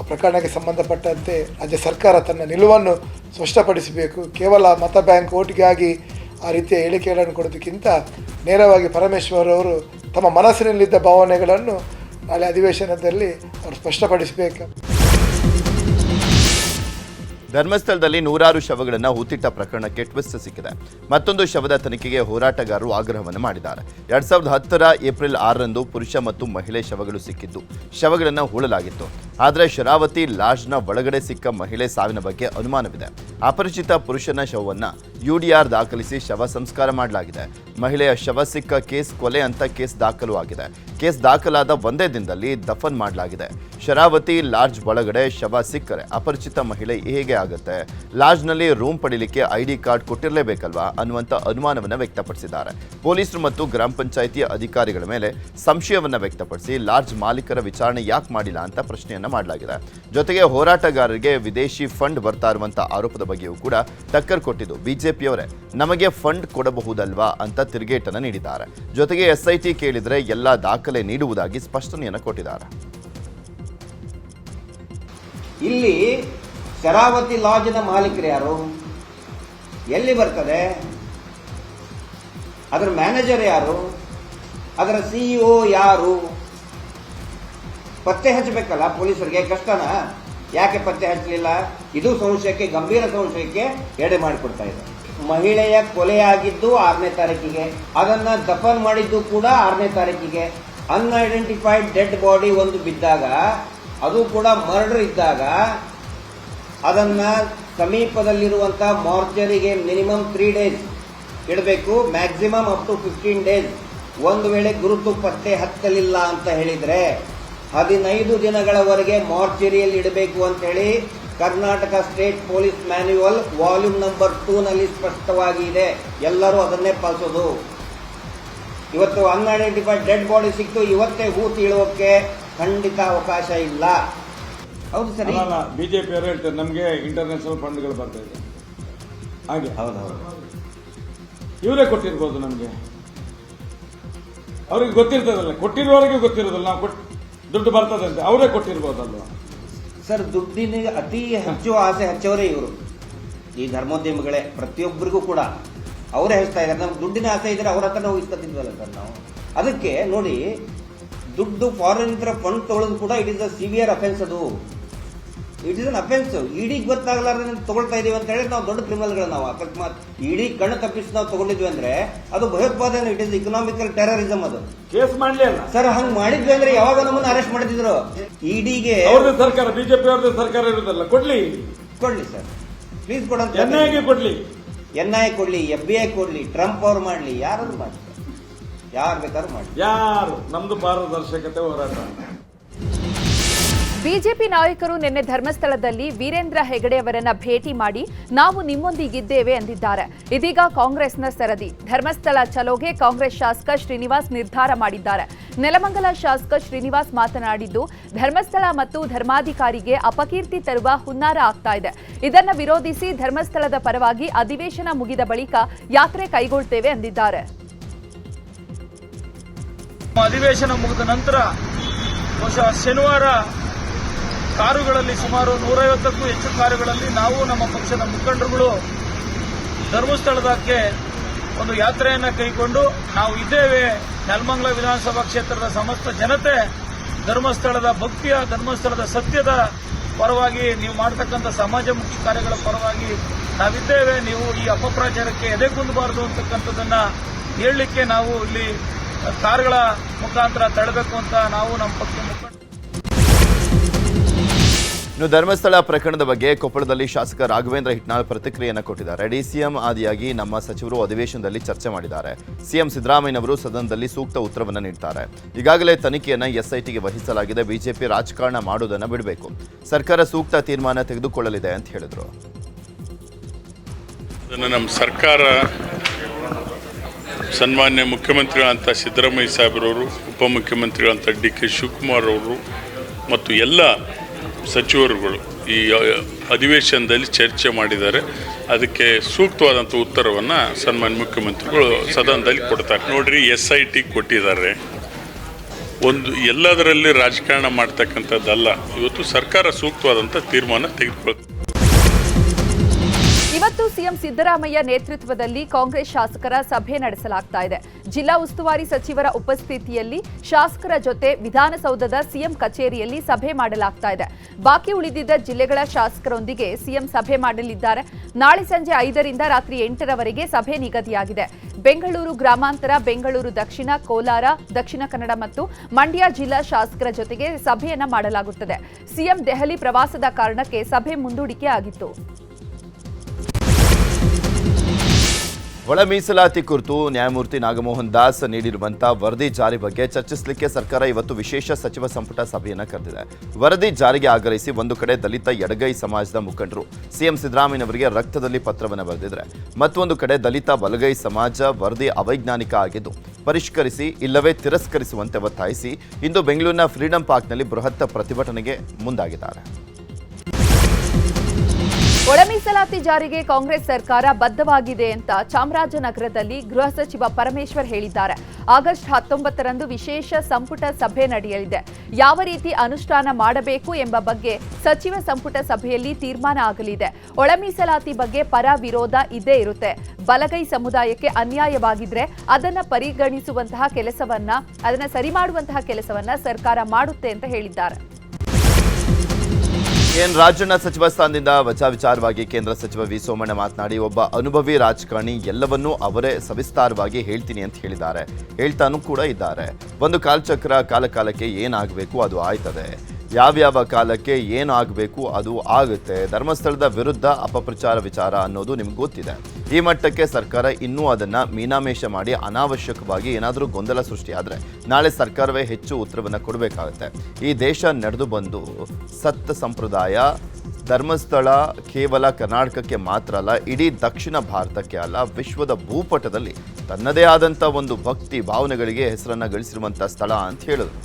ಪ್ರಕರಣಕ್ಕೆ ಸಂಬಂಧಪಟ್ಟಂತೆ ರಾಜ್ಯ ಸರ್ಕಾರ ತನ್ನ ನಿಲುವನ್ನು ಸ್ಪಷ್ಟಪಡಿಸಬೇಕು. ಕೇವಲ ಮತ ಬ್ಯಾಂಕ್ ಓಟಿಗಾಗಿ ಆ ರೀತಿಯ ಹೇಳಿಕೆಗಳನ್ನು ಕೊಡೋದಕ್ಕಿಂತ ನೇರವಾಗಿ ಪರಮೇಶ್ವರ್ ಅವರು ತಮ್ಮ ಮನಸ್ಸಿನಲ್ಲಿದ್ದ ಭಾವನೆಗಳನ್ನು ನಾಳೆ ಅಧಿವೇಶನದಲ್ಲಿ ಅವರು ಸ್ಪಷ್ಟಪಡಿಸಬೇಕು. ಧರ್ಮಸ್ಥಳದಲ್ಲಿ ನೂರಾರು ಶವಗಳನ್ನು ಹೂತಿಟ್ಟ ಪ್ರಕರಣಕ್ಕೆ ಟ್ವಿಸ್ಟ್ ಸಿಕ್ಕಿದೆ. ಮತ್ತೊಂದು ಶವದ ತನಿಖೆಗೆ ಹೋರಾಟಗಾರರು ಆಗ್ರಹವನ್ನು ಮಾಡಿದ್ದಾರೆ. ಎರಡ್ ಸಾವಿರದ ಹತ್ತರ ಏಪ್ರಿಲ್ ಆರರಂದು ಪುರುಷ ಮತ್ತು ಮಹಿಳೆ ಶವಗಳು ಸಿಕ್ಕಿದ್ದು. ಶವಗಳನ್ನು ಹೂಳಲಾಗಿತ್ತು. ಆದರೆ ಶರಾವತಿ ಲಾಡ್ಜ್ನ ಒಳಗಡೆ ಸಿಕ್ಕ ಮಹಿಳೆ ಸಾವಿನ ಬಗ್ಗೆ ಅನುಮಾನವಿದೆ. ಅಪರಿಚಿತ ಪುರುಷನ ಶವವನ್ನು ಯುಡಿಆರ್ ದಾಖಲಿಸಿ ಶವ ಸಂಸ್ಕಾರ ಮಾಡಲಾಗಿದೆ. ಮಹಿಳೆಯ ಶವ ಸಿಕ್ಕ ಕೇಸ್ ಕೊಲೆ ಅಂತ ಕೇಸ್ ದಾಖಲು ಆಗಿದೆ. ಕೇಸ್ ದಾಖಲಾದ ಒಂದೇ ದಿನದಲ್ಲಿ ದಫನ್ ಮಾಡಲಾಗಿದೆ. ಶರಾವತಿ ಲಾಡ್ಜ್ ಒಳಗಡೆ ಶವ ಸಿಕ್ಕರೆ ಅಪರಿಚಿತ ಮಹಿಳೆ ಹೇಗೆ ಆಗುತ್ತೆ? ಲಾಡ್ಜ್ನಲ್ಲಿ ರೂಮ್ ಪಡಿಲಿಕ್ಕೆ ಐಡಿ ಕಾರ್ಡ್ ಕೊಟ್ಟಿರಲೇಬೇಕಲ್ವಾ? ಅನ್ನುವಂಥ ಅನುಮಾನವನ್ನು ವ್ಯಕ್ತಪಡಿಸಿದ್ದಾರೆ. ಪೊಲೀಸರು ಮತ್ತು ಗ್ರಾಮ ಪಂಚಾಯಿತಿ ಅಧಿಕಾರಿಗಳ ಮೇಲೆ ಸಂಶಯವನ್ನ ವ್ಯಕ್ತಪಡಿಸಿ ಲಾಡ್ಜ್ ಮಾಲೀಕರ ವಿಚಾರಣೆ ಯಾಕೆ ಮಾಡಿಲ್ಲ ಅಂತ ಪ್ರಶ್ನೆಯನ್ನ ಮಾಡಲಾಗಿದೆ. ಜೊತೆಗೆ ಹೋರಾಟಗಾರರಿಗೆ ವಿದೇಶಿ ಫಂಡ್ ಬರ್ತಾ ಇರುವಂಥ ಆರೋಪದ ಬಗ್ಗೆಯೂ ಕೂಡ ಟಕ್ಕರ್ ಕೊಟ್ಟಿದ್ದು ಬಿಜೆಪಿಯವರೇ, ನಮಗೆ ಫಂಡ್ ಕೊಡಬಹುದಲ್ವಾ ಅಂತ ತಿರುಗೇಟನ್ನು ನೀಡಿದ್ದಾರೆ. ಜೊತೆಗೆ ಎಸ್ಐಟಿ ಕೇಳಿದ್ರೆ ಎಲ್ಲ ದಾಖಲೆ ನೀಡುವುದಾಗಿ ಸ್ಪಷ್ಟನೆಯನ್ನು ಕೊಟ್ಟಿದ್ದಾರೆ. ಇಲ್ಲಿ ಶರಾವತಿ ಲಾಜ್ನ ಮಾಲೀಕರು ಯಾರು? ಎಲ್ಲಿ ಬರ್ತದೆ? ಅದರ ಮ್ಯಾನೇಜರ್ ಯಾರು? ಅದರ ಸಿಇಒ ಯಾರು? ಪತ್ತೆ ಹಚ್ಚಬೇಕಲ್ಲ ಪೊಲೀಸರಿಗೆ, ಕಷ್ಟನಾ? ಯಾಕೆ ಪತ್ತೆ ಹಚ್ಚಲಿಲ್ಲ? ಇದು ಸಂಶಯಕ್ಕೆ, ಗಂಭೀರ ಸಂಶಯಕ್ಕೆ ಎಡೆ ಮಾಡಿಕೊಡ್ತಾ ಇದೆ. ಮಹಿಳೆಯ ಕೊಲೆಯಾಗಿದ್ದು ಆರನೇ ತಾರೀಕಿಗೆ. ಅದನ್ನ ದಫನ್ ಮಾಡಿದ್ದು ಕೂಡ ಆರನೇ ತಾರೀಕಿಗೆ. ಅನ್ಐಡೆಂಟಿಫೈಡ್ ಡೆಡ್ ಬಾಡಿ ಒಂದು ಬಿದ್ದಾಗ, ಅದು ಕೂಡ ಮರ್ಡರ್ ಇದ್ದಾಗ, ಅದನ್ನ ಸಮೀಪದಲ್ಲಿರುವಂತಹ ಮಾರ್ಚರಿಗೆ ಮಿನಿಮಮ್ ತ್ರೀ ಡೇಸ್ ಇಡಬೇಕು maximum up to fifteen days ಒಂದು ವೇಳೆ ಗುರುತು ಪತ್ತೆ ಹತ್ತಲಿಲ್ಲ ಅಂತ ಹೇಳಿದ್ರೆ, ಹದಿನೈದು ದಿನಗಳವರೆಗೆ ಮಾರ್ಚರಿಯಲ್ಲಿ ಇಡಬೇಕು ಅಂತ ಹೇಳಿ Karnataka state police manual volume number two ನಲ್ಲಿ ಸ್ಪಷ್ಟವಾಗಿ ಇದೆ. ಎಲ್ಲರೂ ಅದನ್ನೇ ಪಾಲಿಸೋದು. ಇವತ್ತು ಅನ್ಐಡೆಂಟಿಫೈಡ್ ಡೆಡ್ ಬಾಡಿ ಸಿಕ್ತು. ಇವತ್ತೇ ಹೂ ತಿಳುವಕ್ಕೆ ಖಂಡಿತ ಅವಕಾಶ ಇಲ್ಲ. ಹೌದು ಸರಿ. ಬಿಜೆಪಿ ಅವರು ಹೇಳ್ತಾರೆ ನಮಗೆ ಇಂಟರ್ನ್ಯಾಷನಲ್ ಫಂಡ್ಗಳು ಬರ್ತಾ ಇದೆ. ಹಾಗೆ. ಹೌದೌದು ಇವರೇ ಕೊಟ್ಟಿರ್ಬೋದು ನಮಗೆ. ಅವ್ರಿಗೆ ಗೊತ್ತಿರ್ತದಲ್ಲ ಕೊಟ್ಟಿರೋರಿಗೆ ಗೊತ್ತಿರೋದಲ್ಲ ನಾವು ಕೊಟ್ಟು ದುಡ್ಡು ಬರ್ತದಂತೆ ಅಂತ ಅವರೇ ಕೊಟ್ಟಿರ್ಬೋದಲ್ವಾ? ಸರ್, ದುಡ್ಡಿನ ಅತಿ ಹೆಚ್ಚು ಆಸೆ ಹಚ್ಚವರೇ ಇವರು. ಈ ಧರ್ಮೋದ್ಯಮಿಗಳೇ, ಪ್ರತಿಯೊಬ್ಬರಿಗೂ ಕೂಡ ಅವರೇ ಹೇಳ್ತಾ ಇದ್ದಾರೆ. ನಮ್ಗೆ ದುಡ್ಡಿನ ಆಸೆ ಇದ್ರೆ ಅವ್ರ ಹತ್ರ ನಾವು ಹೋಗಿಸ್ಕೊತಿದ್ವಲ್ಲ ಸರ್ ನಾವು. ಅದಕ್ಕೆ ನೋಡಿ, ದುಡ್ಡು ಫಾರಿನ್ ಫಂಡ್ ತೊಳೆದು ಕೂಡ it is a severe offence ಅದು. It is an offence ED ಗೊತ್ತಾಗಲಾರ್ದೆ ತಗೊಳ್ತಾ ಇದೀವಿ ಅಂತ ಹೇಳಿ ನಾವು ದೊಡ್ಡ ಕ್ರಿಮಿನಲ್ಗಳು ನಾವು. ಅಕಸ್ಮಾತ್ ಇಡಿ ಕಣ್ಣು ತಪ್ಪಿಸಿ ನಾವು ತಗೊಂಡಿದ್ವಿ ಅಂದ್ರೆ ಅದು ಭಯೋತ್ಪಾದನೆ. ಇಟ್ ಇಸ್ ಇಕನಾಮಿಕಲ್ ಟೆರರಿಸಮ್ ಅದು. ಕೇಸ್ ಮಾಡ್ಲಿ ಅಲ್ಲ ಸರ್ ಹಂಗ್ ಮಾಡಿದ್ವಿ ಅಂದ್ರೆ ಯಾವಾಗ ನಮ್ಮನ್ನ ಅರೆಸ್ಟ್ ಮಾಡಿದ್ರು ಇಡಿಗೆ ಅವ್ರದ್ದು ಸರ್ಕಾರ ಬಿಜೆಪಿ ಅವ್ರದ್ದು ಸರ್ಕಾರ ಇರುದಲ್ಲ ಕೊಡ್ಲಿ. ಕೊಡ್ಲಿ ಸರ್ ಪ್ಲೀಸ್ ಕೊಡಂತ ಎನ್ ಐ ಕೊಡ್ಲಿ. ಎನ್ ಐ ಕೊಡ್ಲಿ ಎಫ್ ಬಿ ಐ ಕೊಡ್ಲಿ ಟ್ರಂಪ್ ಅವ್ರು ಮಾಡ್ಲಿ ಯಾರು ಮಾಡಿ ಯಾರು ಬೇಕಾದ್ರೂ ಮಾಡಿ ಯಾರು? ನಮ್ದು ಪಾರದರ್ಶಕತೆ ಹೋರಾಟ. ಬಿಜೆಪಿ ನಾಯಕರು ನಿನ್ನೆ ಧರ್ಮಸ್ಥಳದಲ್ಲಿ ವೀರೇಂದ್ರ ಹೆಗಡೆ ಅವರನ್ನ ಭೇಟಿ ಮಾಡಿ ನಾವು ನಿಮ್ಮೊಂದಿಗಿದ್ದೇವೆ ಎಂದಿದ್ದಾರೆ ಇದೀಗ ಕಾಂಗ್ರೆಸ್ನ ಸರದಿ. ಧರ್ಮಸ್ಥಳ ಚಲೋಗೆ ಕಾಂಗ್ರೆಸ್ ಶಾಸಕ ಶ್ರೀನಿವಾಸ್ ನಿರ್ಧಾರ ಮಾಡಿದ್ದಾರೆ. ನೆಲಮಂಗಲ ಶಾಸಕ ಶ್ರೀನಿವಾಸ್ ಮಾತನಾಡಿದ್ದು, ಧರ್ಮಸ್ಥಳ ಮತ್ತು ಧರ್ಮಾಧಿಕಾರಿಗೆ ಅಪಕೀರ್ತಿ ತರುವ ಹುನ್ನಾರ ಆಗ್ತಾ ಇದೆ. ಇದನ್ನು ವಿರೋಧಿಸಿ ಧರ್ಮಸ್ಥಳದ ಪರವಾಗಿ ಅಧಿವೇಶನ ಮುಗಿದ ಬಳಿಕ ಯಾತ್ರೆ ಕೈಗೊಳ್ತೇವೆ ಎಂದಿದ್ದಾರೆ ಅಧಿವೇಶನ ಮುಗಿದ ನಂತರ ಶನಿವಾರ ಕಾರುಗಳಲ್ಲಿ ಸುಮಾರು ನೂರೈವತ್ತಕ್ಕೂ ಹೆಚ್ಚು ಕಾರುಗಳಲ್ಲಿ ನಾವು ನಮ್ಮ ಪಕ್ಷದ ಮುಖಂಡರುಗಳು ಧರ್ಮಸ್ಥಳದಕ್ಕೆ ಒಂದು ಯಾತ್ರೆಯನ್ನು ಕೈಗೊಂಡು ನಾವು ಇದ್ದೇವೆ. ನೆಲಮಂಗಲ ವಿಧಾನಸಭಾ ಕ್ಷೇತ್ರದ ಸಮಸ್ತ ಜನತೆ ಧರ್ಮಸ್ಥಳದ ಭಕ್ತಿಯ, ಧರ್ಮಸ್ಥಳದ ಸತ್ಯದ ಪರವಾಗಿ ನೀವು ಮಾಡತಕ್ಕಂಥ ಸಮಾಜಮುಖಿ ಕಾರ್ಯಗಳ ಪರವಾಗಿ ನಾವಿದ್ದೇವೆ. ನೀವು ಈ ಅಪಪ್ರಚಾರಕ್ಕೆ ಎದೆಗುಂದಬಾರದು ಅಂತಕ್ಕಂಥದ್ದನ್ನ ಹೇಳಲಿಕ್ಕೆ ನಾವು ಇಲ್ಲಿ ಕಾರ್ಗಳ ಮುಖಾಂತರ ತಡಬೇಕು ಅಂತ ನಾವು ನಮ್ಮ ಪಕ್ಷ ಇನ್ನು ಧರ್ಮಸ್ಥಳ ಪ್ರಕರಣದ ಬಗ್ಗೆ ಕೊಪ್ಪಳದಲ್ಲಿ ಶಾಸಕ ರಾಘವೇಂದ್ರ ಹಿಟ್ನಾಳ್ ಪ್ರತಿಕ್ರಿಯೆಯನ್ನು ಕೊಟ್ಟಿದ್ದಾರೆ. ಡಿ ಸಿಎಂ ಆದಿಯಾಗಿ ನಮ್ಮ ಸಚಿವರು ಅಧಿವೇಶನದಲ್ಲಿ ಚರ್ಚೆ ಮಾಡಿದ್ದಾರೆ. ಸಿಎಂ ಸಿದ್ದರಾಮಯ್ಯನವರು ಸದನದಲ್ಲಿ ಸೂಕ್ತ ಉತ್ತರವನ್ನು ನೀಡ್ತಾರೆ. ಈಗಾಗಲೇ ತನಿಖೆಯನ್ನು ಎಸ್ಐಟಿಗೆ ವಹಿಸಲಾಗಿದೆ. ಬಿಜೆಪಿ ರಾಜಕಾರಣ ಮಾಡುವುದನ್ನು ಬಿಡಬೇಕು. ಸರ್ಕಾರ ಸೂಕ್ತ ತೀರ್ಮಾನ ತೆಗೆದುಕೊಳ್ಳಲಿದೆ ಅಂತ ಹೇಳಿದರು. ನಮ್ಮ ಸರ್ಕಾರ ಸನ್ಮಾನ್ಯ ಮುಖ್ಯಮಂತ್ರಿಗಳಂತ ಸಿದ್ದರಾಮಯ್ಯ ಸಾಹೇಬ್ರವರು, ಉಪಮುಖ್ಯಮಂತ್ರಿಗಳಂತ ಡಿ ಕೆ ಶಿವಕುಮಾರ್ ಅವರು, ಮತ್ತು ಎಲ್ಲ ಸಚಿವರುಗಳು ಈ ಅಧಿವೇಶನದಲ್ಲಿ ಚರ್ಚೆ ಮಾಡಿದ್ದಾರೆ. ಅದಕ್ಕೆ ಸೂಕ್ತವಾದಂಥ ಉತ್ತರವನ್ನು ಸನ್ಮಾನ್ಯ ಮುಖ್ಯಮಂತ್ರಿಗಳು ಸದನದಲ್ಲಿ ಕೊಡ್ತಾರೆ. ನೋಡಿರಿ ಎಸ್ ಐ ಟಿ ಕೊಟ್ಟಿದ್ದಾರೆ. ಒಂದು, ಎಲ್ಲದರಲ್ಲಿ ರಾಜಕಾರಣ ಮಾಡ್ತಕ್ಕಂಥದ್ದಲ್ಲ. ಇವತ್ತು ಸರ್ಕಾರ ಸೂಕ್ತವಾದಂಥ ತೀರ್ಮಾನ ತೆಗೆದುಕೊಳ್ತದೆ. ಇವತ್ತು ಸಿಎಂ ಸಿದ್ದರಾಮಯ್ಯ ನೇತೃತ್ವದಲ್ಲಿ ಕಾಂಗ್ರೆಸ್ ಶಾಸಕರ ಸಭೆ ನಡೆಸಲಾಗ್ತಾ ಇದೆ. ಜಿಲ್ಲಾ ಉಸ್ತುವಾರಿ ಸಚಿವರ ಉಪಸ್ಥಿತಿಯಲ್ಲಿ ಶಾಸಕರ ಜೊತೆ ವಿಧಾನಸೌಧದ ಸಿಎಂ ಕಚೇರಿಯಲ್ಲಿ ಸಭೆ ಮಾಡಲಾಗ್ತಾ ಇದೆ. ಬಾಕಿ ಉಳಿದಿದ್ದ ಜಿಲ್ಲೆಗಳ ಶಾಸಕರೊಂದಿಗೆ ಸಿಎಂ ಸಭೆ ಮಾಡಲಿದ್ದಾರೆ. ನಾಳೆ ಸಂಜೆ ಐದರಿಂದ ರಾತ್ರಿ ಎಂಟರವರೆಗೆ ಸಭೆ ನಿಗದಿಯಾಗಿದೆ. ಬೆಂಗಳೂರು ಗ್ರಾಮಾಂತರ, ಬೆಂಗಳೂರು ದಕ್ಷಿಣ, ಕೋಲಾರ, ದಕ್ಷಿಣ ಕನ್ನಡ ಮತ್ತು ಮಂಡ್ಯ ಜಿಲ್ಲಾ ಶಾಸಕರ ಜೊತೆಗೆ ಸಭೆಯನ್ನ ಮಾಡಲಾಗುತ್ತದೆ. ಸಿಎಂ ದೆಹಲಿ ಪ್ರವಾಸದ ಕಾರಣಕ್ಕೆ ಸಭೆ ಮುಂದೂಡಿಕೆ ಆಗಿತ್ತು. ಒಳ ಮೀಸಲಾತಿ ಕುರಿತು ನ್ಯಾಯಮೂರ್ತಿ ನಾಗಮೋಹನ್ ದಾಸ್ ನೀಡಿರುವಂತಹ ವರದಿ ಜಾರಿ ಬಗ್ಗೆ ಚರ್ಚಿಸಲಿಕ್ಕೆ ಸರ್ಕಾರ ಇವತ್ತು ವಿಶೇಷ ಸಚಿವ ಸಂಪುಟ ಸಭೆಯನ್ನು ಕರೆದಿದೆ. ವರದಿ ಜಾರಿಗೆ ಆಗ್ರಹಿಸಿ ಒಂದು ಕಡೆ ದಲಿತ ಎಡಗೈ ಸಮಾಜದ ಮುಖಂಡರು, ಸಿಎಂ ಸಿದ್ದರಾಮಯ್ಯನವರಿಗೆ ರಕ್ತದಲ್ಲಿ ಪತ್ರವನ್ನು ಬರೆದಿದ್ರೆ ಮತ್ತೊಂದು ಕಡೆ ದಲಿತ ಬಲಗೈ ಸಮಾಜ ವರದಿ ಅವೈಜ್ಞಾನಿಕ ಆಗಿದ್ದು, ಪರಿಷ್ಕರಿಸಿ ಇಲ್ಲವೇ ತಿರಸ್ಕರಿಸುವಂತೆ ಒತ್ತಾಯಿಸಿ ಇಂದು ಬೆಂಗಳೂರಿನ ಫ್ರೀಡಂ ಪಾರ್ಕ್ನಲ್ಲಿ ಬೃಹತ್ ಪ್ರತಿಭಟನೆಗೆ ಮುಂದಾಗಿದ್ದಾರೆ. ಒಳ ಮೀಸಲಾತಿ ಜಾರಿಗೆ ಕಾಂಗ್ರೆಸ್ ಸರ್ಕಾರ ಬದ್ಧವಾಗಿದೆ ಅಂತ ಚಾಮರಾಜನಗರದಲ್ಲಿ ಗೃಹ ಸಚಿವ ಪರಮೇಶ್ವರ್ ಹೇಳಿದ್ದಾರೆ. ಆಗಸ್ಟ್ ಹತ್ತೊಂಬತ್ತರಂದು ವಿಶೇಷ ಸಂಪುಟ ಸಭೆ ನಡೆಯಲಿದೆ. ಯಾವ ರೀತಿ ಅನುಷ್ಠಾನ ಮಾಡಬೇಕು ಎಂಬ ಬಗ್ಗೆ ಸಚಿವ ಸಂಪುಟ ಸಭೆಯಲ್ಲಿ ತೀರ್ಮಾನ ಆಗಲಿದೆ. ಒಳಮೀಸಲಾತಿ ಬಗ್ಗೆ ಪರ ವಿರೋಧ ಇದ್ದೇ ಇರುತ್ತೆ. ಬಲಗೈ ಸಮುದಾಯಕ್ಕೆ ಅನ್ಯಾಯವಾಗಿದ್ರೆ ಅದನ್ನ ಪರಿಗಣಿಸುವಂತಹ ಕೆಲಸವನ್ನ, ಅದನ್ನ ಸರಿ ಮಾಡುವಂತಹ ಕೆಲಸವನ್ನ ಸರ್ಕಾರ ಮಾಡುತ್ತೆ ಅಂತ ಹೇಳಿದ್ದಾರೆ. ಎನ್ ರಾಜಣ್ಣ ಸಚಿವ ಸ್ಥಾನದಿಂದ ವಜಾ ವಿಚಾರವಾಗಿ ಕೇಂದ್ರ ಸಚಿವ ವಿ ಸೋಮಣ್ಣ ಮಾತನಾಡಿ, ಒಬ್ಬ ಅನುಭವಿ ರಾಜಕಾರಣಿ ಎಲ್ಲವನ್ನೂ ಅವರೇ ಸವಿಸ್ತಾರವಾಗಿ ಹೇಳ್ತೀನಿ ಅಂತ ಹೇಳಿದ್ದಾರೆ. ಹೇಳ್ತಾನೂ ಕೂಡ ಇದ್ದಾರೆ. ಒಂದು ಕಾಲಚಕ್ರ ಕಾಲ ಕಾಲಕ್ಕೆ ಏನಾಗಬೇಕು ಅದು ಆಯ್ತದೆ. ಯಾವ್ಯಾವ ಕಾಲಕ್ಕೆ ಏನು ಆಗಬೇಕು ಅದು ಆಗುತ್ತೆ. ಧರ್ಮಸ್ಥಳದ ವಿರುದ್ಧ ಅಪಪ್ರಚಾರ ವಿಚಾರ ಅನ್ನೋದು ನಿಮ್ಗೆ ಗೊತ್ತಿದೆ. ಈ ಮಟ್ಟಕ್ಕೆ ಸರ್ಕಾರ ಇನ್ನೂ ಅದನ್ನು ಮೀನಾಮೇಷ ಮಾಡಿ ಅನಾವಶ್ಯಕವಾಗಿ ಏನಾದರೂ ಗೊಂದಲ ಸೃಷ್ಟಿಯಾದರೆ ನಾಳೆ ಸರ್ಕಾರವೇ ಹೆಚ್ಚು ಉತ್ತರವನ್ನು ಕೊಡಬೇಕಾಗುತ್ತೆ. ಈ ದೇಶ ನಡೆದು ಬಂದು ಸತ್ತ ಸಂಪ್ರದಾಯ, ಧರ್ಮಸ್ಥಳ ಕೇವಲ ಕರ್ನಾಟಕಕ್ಕೆ ಮಾತ್ರ ಅಲ್ಲ, ಇಡೀ ದಕ್ಷಿಣ ಭಾರತಕ್ಕೆ ಅಲ್ಲ, ವಿಶ್ವದ ಭೂಪಟದಲ್ಲಿ ತನ್ನದೇ ಆದಂಥ ಒಂದು ಭಕ್ತಿ ಭಾವನೆಗಳಿಗೆ ಹೆಸರನ್ನು ಗಳಿಸಿರುವಂಥ ಸ್ಥಳ ಅಂತ ಹೇಳಿದ್ರು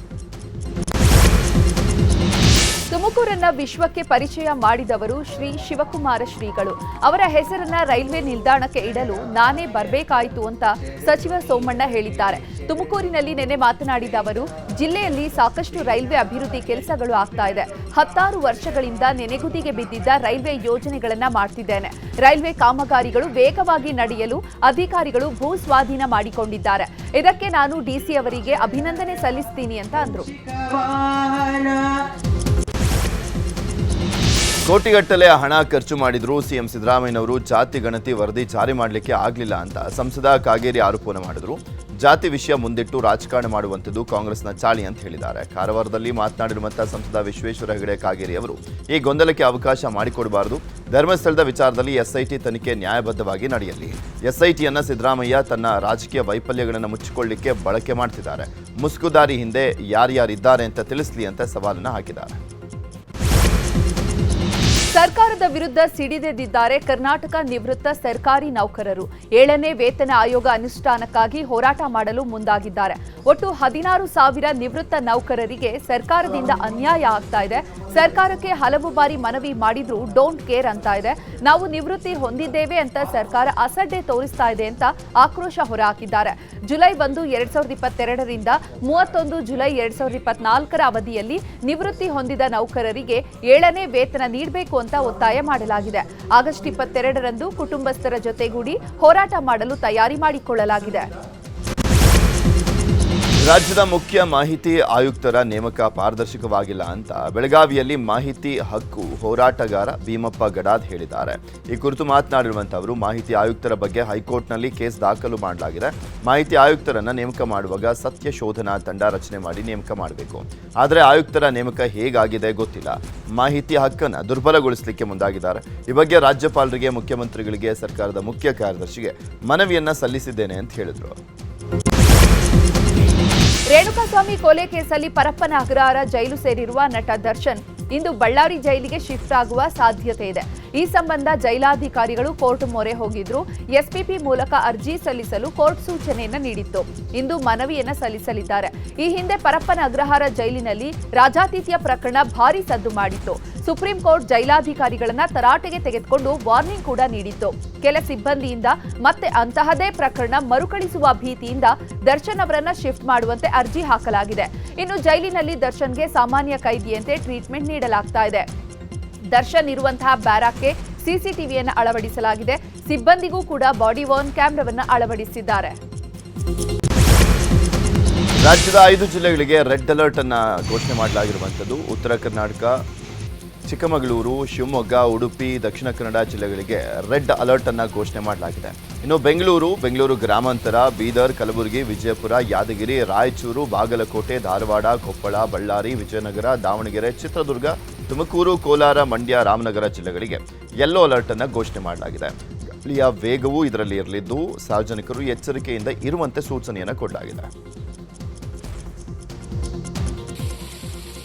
ತುಮಕೂರನ್ನ ವಿಶ್ವಕ್ಕೆ ಪರಿಚಯ ಮಾಡಿದವರು ಶ್ರೀ ಶಿವಕುಮಾರ ಶ್ರೀಗಳು. ಅವರ ಹೆಸರನ್ನ ರೈಲ್ವೆ ನಿಲ್ದಾಣಕ್ಕೆ ಇಡಲು ನಾನೇ ಬರಬೇಕಾಯಿತು ಅಂತ ಸಚಿವ ಸೋಮಣ್ಣ ಹೇಳಿದ್ದಾರೆ. ತುಮಕೂರಿನಲ್ಲಿ ನಿನ್ನೆ ಮಾತನಾಡಿದ ಅವರು, ಜಿಲ್ಲೆಯಲ್ಲಿ ಸಾಕಷ್ಟು ರೈಲ್ವೆ ಅಭಿವೃದ್ಧಿ ಕೆಲಸಗಳು ಆಗ್ತಾ ಇದೆ. ಹತ್ತಾರು ವರ್ಷಗಳಿಂದ ನೆನೆಗುದಿಗೆ ಬಿದ್ದಿದ್ದ ರೈಲ್ವೆ ಯೋಜನೆಗಳನ್ನ ಮಾಡ್ತಿದ್ದೇನೆ. ರೈಲ್ವೆ ಕಾಮಗಾರಿಗಳು ವೇಗವಾಗಿ ನಡೆಯಲು ಅಧಿಕಾರಿಗಳು ಭೂ ಸ್ವಾಧೀನ ಮಾಡಿಕೊಂಡಿದ್ದಾರೆ. ಇದಕ್ಕೆ ನಾನು ಡಿಸಿ ಅವರಿಗೆ ಅಭಿನಂದನೆ ಸಲ್ಲಿಸ್ತೀನಿ ಅಂತ ಅಂದ್ರು. ಕೋಟಿಗಟ್ಟಲೆ ಹಣ ಖರ್ಚು ಮಾಡಿದ್ರು ಸಿಎಂ ಸಿದ್ದರಾಮಯ್ಯನವರು. ಜಾತಿ ಗಣತಿ ವರದಿ ಜಾರಿ ಮಾಡಲಿಕ್ಕೆ ಆಗಲಿಲ್ಲ ಅಂತ ಸಂಸದ ಕಾಗೇರಿ ಆರೋಪವನ್ನು ಮಾಡಿದ್ರು. ಜಾತಿ ವಿಷಯ ಮುಂದಿಟ್ಟು ರಾಜಕಾರಣ ಮಾಡುವಂಥದ್ದು ಕಾಂಗ್ರೆಸ್ನ ಚಾಳಿ ಅಂತ ಹೇಳಿದ್ದಾರೆ. ಕಾರವಾರದಲ್ಲಿ ಮಾತನಾಡಿರುವಂತಹ ಸಂಸದ ವಿಶ್ವೇಶ್ವರ ಹೆಗಡೆ ಕಾಗೇರಿ ಅವರು, ಈ ಗೊಂದಲಕ್ಕೆ ಅವಕಾಶ ಮಾಡಿಕೊಡಬಾರದು. ಧರ್ಮಸ್ಥಳದ ವಿಚಾರದಲ್ಲಿ ಎಸ್ಐಟಿ ತನಿಖೆ ನ್ಯಾಯಬದ್ಧವಾಗಿ ನಡೆಯಲಿ. ಎಸ್ಐಟಿಯನ್ನು ಸಿದ್ದರಾಮಯ್ಯ ತನ್ನ ರಾಜಕೀಯ ವೈಫಲ್ಯಗಳನ್ನು ಮುಚ್ಚಿಕೊಳ್ಳಿಕ್ಕೆ ಬಳಕೆ ಮಾಡ್ತಿದ್ದಾರೆ. ಮುಸುಕುದಾರಿ ಹಿಂದೆ ಯಾರ್ಯಾರಿದ್ದಾರೆ ಅಂತ ತಿಳಿಸಲಿ ಅಂತ ಸವಾಲನ್ನು ಹಾಕಿದ್ದಾರೆ. ಸರ್ಕಾರದ ವಿರುದ್ಧ ಸಿಡಿದೆದ್ದಿದ್ದಾರೆ ಕರ್ನಾಟಕ ನಿವೃತ್ತ ಸರ್ಕಾರಿ ನೌಕರರು. ಏಳನೇ ವೇತನ ಆಯೋಗ ಅನುಷ್ಠಾನಕ್ಕಾಗಿ ಹೋರಾಟ ಮಾಡಲು ಮುಂದಾಗಿದ್ದಾರೆ. ಒಟ್ಟು ಹದಿನಾರು ಸಾವಿರ ನಿವೃತ್ತ ನೌಕರರಿಗೆ ಸರ್ಕಾರದಿಂದ ಅನ್ಯಾಯ ಆಗ್ತಾ ಇದೆ. ಸರ್ಕಾರಕ್ಕೆ ಹಲವು ಬಾರಿ ಮನವಿ ಮಾಡಿದ್ರೂ ಡೋಂಟ್ ಕೇರ್ ಅಂತ ಇದೆ. ನಾವು ನಿವೃತ್ತಿ ಹೊಂದಿದ್ದೇವೆ ಅಂತ ಸರ್ಕಾರ ಅಸಡ್ಡೆ ತೋರಿಸ್ತಾ ಇದೆ ಅಂತ ಆಕ್ರೋಶ ಹೊರಹಾಕಿದ್ದಾರೆ. ಜುಲೈ ಒಂದು, ಎರಡ್ ಸಾವಿರದ ಇಪ್ಪತ್ತೆರಡರಿಂದ ಮೂವತ್ತೊಂದು ಜುಲೈ ಎರಡ್ ಸಾವಿರದ ಇಪ್ಪತ್ನಾಲ್ಕರ ಅವಧಿಯಲ್ಲಿ ನಿವೃತ್ತಿ ಹೊಂದಿದ ನೌಕರರಿಗೆ ಏಳನೇ ವೇತನ ನೀಡಬೇಕು ಅಂತ ಒತ್ತಾಯ ಮಾಡಲಾಗಿದೆ. ಆಗಸ್ಟ್ ಇಪ್ಪತ್ತೆರಡರಂದು ಕುಟುಂಬಸ್ಥರ ಜೊತೆಗೂಡಿ ಹೋರಾಟ ಮಾಡಲು ತಯಾರಿ ಮಾಡಿಕೊಳ್ಳಲಾಗಿದೆ. ರಾಜ್ಯದ ಮುಖ್ಯ ಮಾಹಿತಿ ಆಯುಕ್ತರ ನೇಮಕ ಪಾರದರ್ಶಕವಾಗಿಲ್ಲ ಅಂತ ಬೆಳಗಾವಿಯಲ್ಲಿ ಮಾಹಿತಿ ಹಕ್ಕು ಹೋರಾಟಗಾರ ಭೀಮಪ್ಪ ಗಡಾದ್ ಹೇಳಿದ್ದಾರೆ. ಈ ಕುರಿತು ಮಾತನಾಡಿರುವಂತವರು, ಮಾಹಿತಿ ಆಯುಕ್ತರ ಬಗ್ಗೆ ಹೈಕೋರ್ಟ್ನಲ್ಲಿ ಕೇಸ್ ದಾಖಲು ಮಾಡಲಾಗಿದೆ. ಮಾಹಿತಿ ಆಯುಕ್ತರನ್ನ ನೇಮಕ ಮಾಡುವಾಗ ಸತ್ಯ ಶೋಧನಾ ತಂಡ ರಚನೆ ಮಾಡಿ ನೇಮಕ ಮಾಡಬೇಕು. ಆದರೆ ಆಯುಕ್ತರ ನೇಮಕ ಹೇಗಾಗಿದೆ ಗೊತ್ತಿಲ್ಲ. ಮಾಹಿತಿ ಹಕ್ಕನ್ನು ದುರ್ಬಲಗೊಳಿಸಲಿಕ್ಕೆ ಮುಂದಾಗಿದ್ದಾರೆ. ಈ ಬಗ್ಗೆ ರಾಜ್ಯಪಾಲರಿಗೆ, ಮುಖ್ಯಮಂತ್ರಿಗಳಿಗೆ, ಸರ್ಕಾರದ ಮುಖ್ಯ ಕಾರ್ಯದರ್ಶಿಗೆ ಮನವಿಯನ್ನ ಸಲ್ಲಿಸಿದ್ದೇನೆ ಅಂತ ಹೇಳಿದರು. ರೇಣುಕಾಸ್ವಾಮಿ ಕೊಲೆ ಕೇಸಲ್ಲಿ ಪರಪ್ಪನ ಅಗ್ರಹಾರ ಜೈಲು ಸೇರಿರುವ ನಟ ದರ್ಶನ್. ಇಂದು ಬಳ್ಳಾರಿ ಜೈಲಿಗೆ ಶಿಫ್ಟ್ ಆಗುವ ಸಾಧ್ಯತೆ ಇದೆ. ಈ ಸಂಬಂಧ ಜೈಲಾಧಿಕಾರಿಗಳು ಕೋರ್ಟ್ ಮೊರೆ ಹೋಗಿದ್ರು. ಎಸ್ಪಿಪಿ ಮೂಲಕ ಅರ್ಜಿ ಸಲ್ಲಿಸಲು ಕೋರ್ಟ್ ಸೂಚನೆಯನ್ನು ನೀಡಿತ್ತು. ಇಂದು ಮನವಿಯನ್ನು ಸಲ್ಲಿಸಲಿದ್ದಾರೆ. ಈ ಹಿಂದೆ ಪರಪ್ಪನ ಅಗ್ರಹಾರ ಜೈಲಿನಲ್ಲಿ ರಾಜಾತಿಥ್ಯ ಪ್ರಕರಣ ಭಾರೀ ಸದ್ದು ಮಾಡಿತ್ತು. ಸುಪ್ರೀಂ ಕೋರ್ಟ್ ಜೈಲಾಧಿಕಾರಿಗಳನ್ನ ತರಾಟೆಗೆ ತೆಗೆದುಕೊಂಡು ವಾರ್ನಿಂಗ್ ಕೂಡ ನೀಡಿತ್ತು. ಕೆಲ ಸಿಬ್ಬಂದಿಯಿಂದ ಮತ್ತೆ ಅಂತಹದೇ ಪ್ರಕರಣ ಮರುಕಳಿಸುವ ಭೀತಿಯಿಂದ ದರ್ಶನ್ ಅವರನ್ನ ಶಿಫ್ಟ್ ಮಾಡುವಂತೆ ಅರ್ಜಿ ಹಾಕಲಾಗಿದೆ. ಇನ್ನು ಜೈಲಿನಲ್ಲಿ ದರ್ಶನ್ಗೆ ಸಾಮಾನ್ಯ ಕೈದಿಯಂತೆ ಟ್ರೀಟ್ಮೆಂಟ್ ನೀಡಲಾಗ್ತಾ ಇದೆ. ದರ್ಶನ್ ಇರುವಂತಹ ಬ್ಯಾರಾಕ್ಗೆ ಸಿಸಿಟಿವಿಯನ್ನು ಅಳವಡಿಸಲಾಗಿದೆ. ಸಿಬ್ಬಂದಿಗೂ ಕೂಡ ಬಾಡಿ ವಾರ್ನ್ ಕ್ಯಾಮೆರಾವನ್ನು ಅಳವಡಿಸಿದ್ದಾರೆ. ರಾಜ್ಯದ ಐದು ಜಿಲ್ಲೆಗಳಿಗೆ ರೆಡ್ ಅಲರ್ಟ್ ಅನ್ನು ಘೋಷಣೆ ಮಾಡಲಾಗಿರುವಂಥದ್ದು. ಉತ್ತರ ಕರ್ನಾಟಕ ಚಿಕ್ಕಮಗಳೂರು, ಶಿವಮೊಗ್ಗ, ಉಡುಪಿ, ದಕ್ಷಿಣ ಕನ್ನಡ ಜಿಲ್ಲೆಗಳಿಗೆ ರೆಡ್ ಅಲರ್ಟ್ ಅನ್ನು ಘೋಷಣೆ ಮಾಡಲಾಗಿದೆ. ಇನ್ನು ಬೆಂಗಳೂರು ಬೆಂಗಳೂರು ಗ್ರಾಮಾಂತರ, ಬೀದರ್, ಕಲಬುರಗಿ, ವಿಜಯಪುರ, ಯಾದಗಿರಿ, ರಾಯಚೂರು, ಬಾಗಲಕೋಟೆ, ಧಾರವಾಡ, ಕೊಪ್ಪಳ, ಬಳ್ಳಾರಿ, ವಿಜಯನಗರ, ದಾವಣಗೆರೆ, ಚಿತ್ರದುರ್ಗ, ತುಮಕೂರು, ಕೋಲಾರ, ಮಂಡ್ಯ, ರಾಮನಗರ ಜಿಲ್ಲೆಗಳಿಗೆ ಯೆಲ್ಲೋ ಅಲರ್ಟ್ ಅನ್ನು ಘೋಷಣೆ ಮಾಡಲಾಗಿದೆ. ಗಾಳಿಯ ವೇಗವೂ ಇದರಲ್ಲಿ ಇರಲಿದ್ದು, ಸಾರ್ವಜನಿಕರು ಎಚ್ಚರಿಕೆಯಿಂದ ಇರುವಂತೆ ಸೂಚನೆಯನ್ನು ಕೊಡಲಾಗಿದೆ.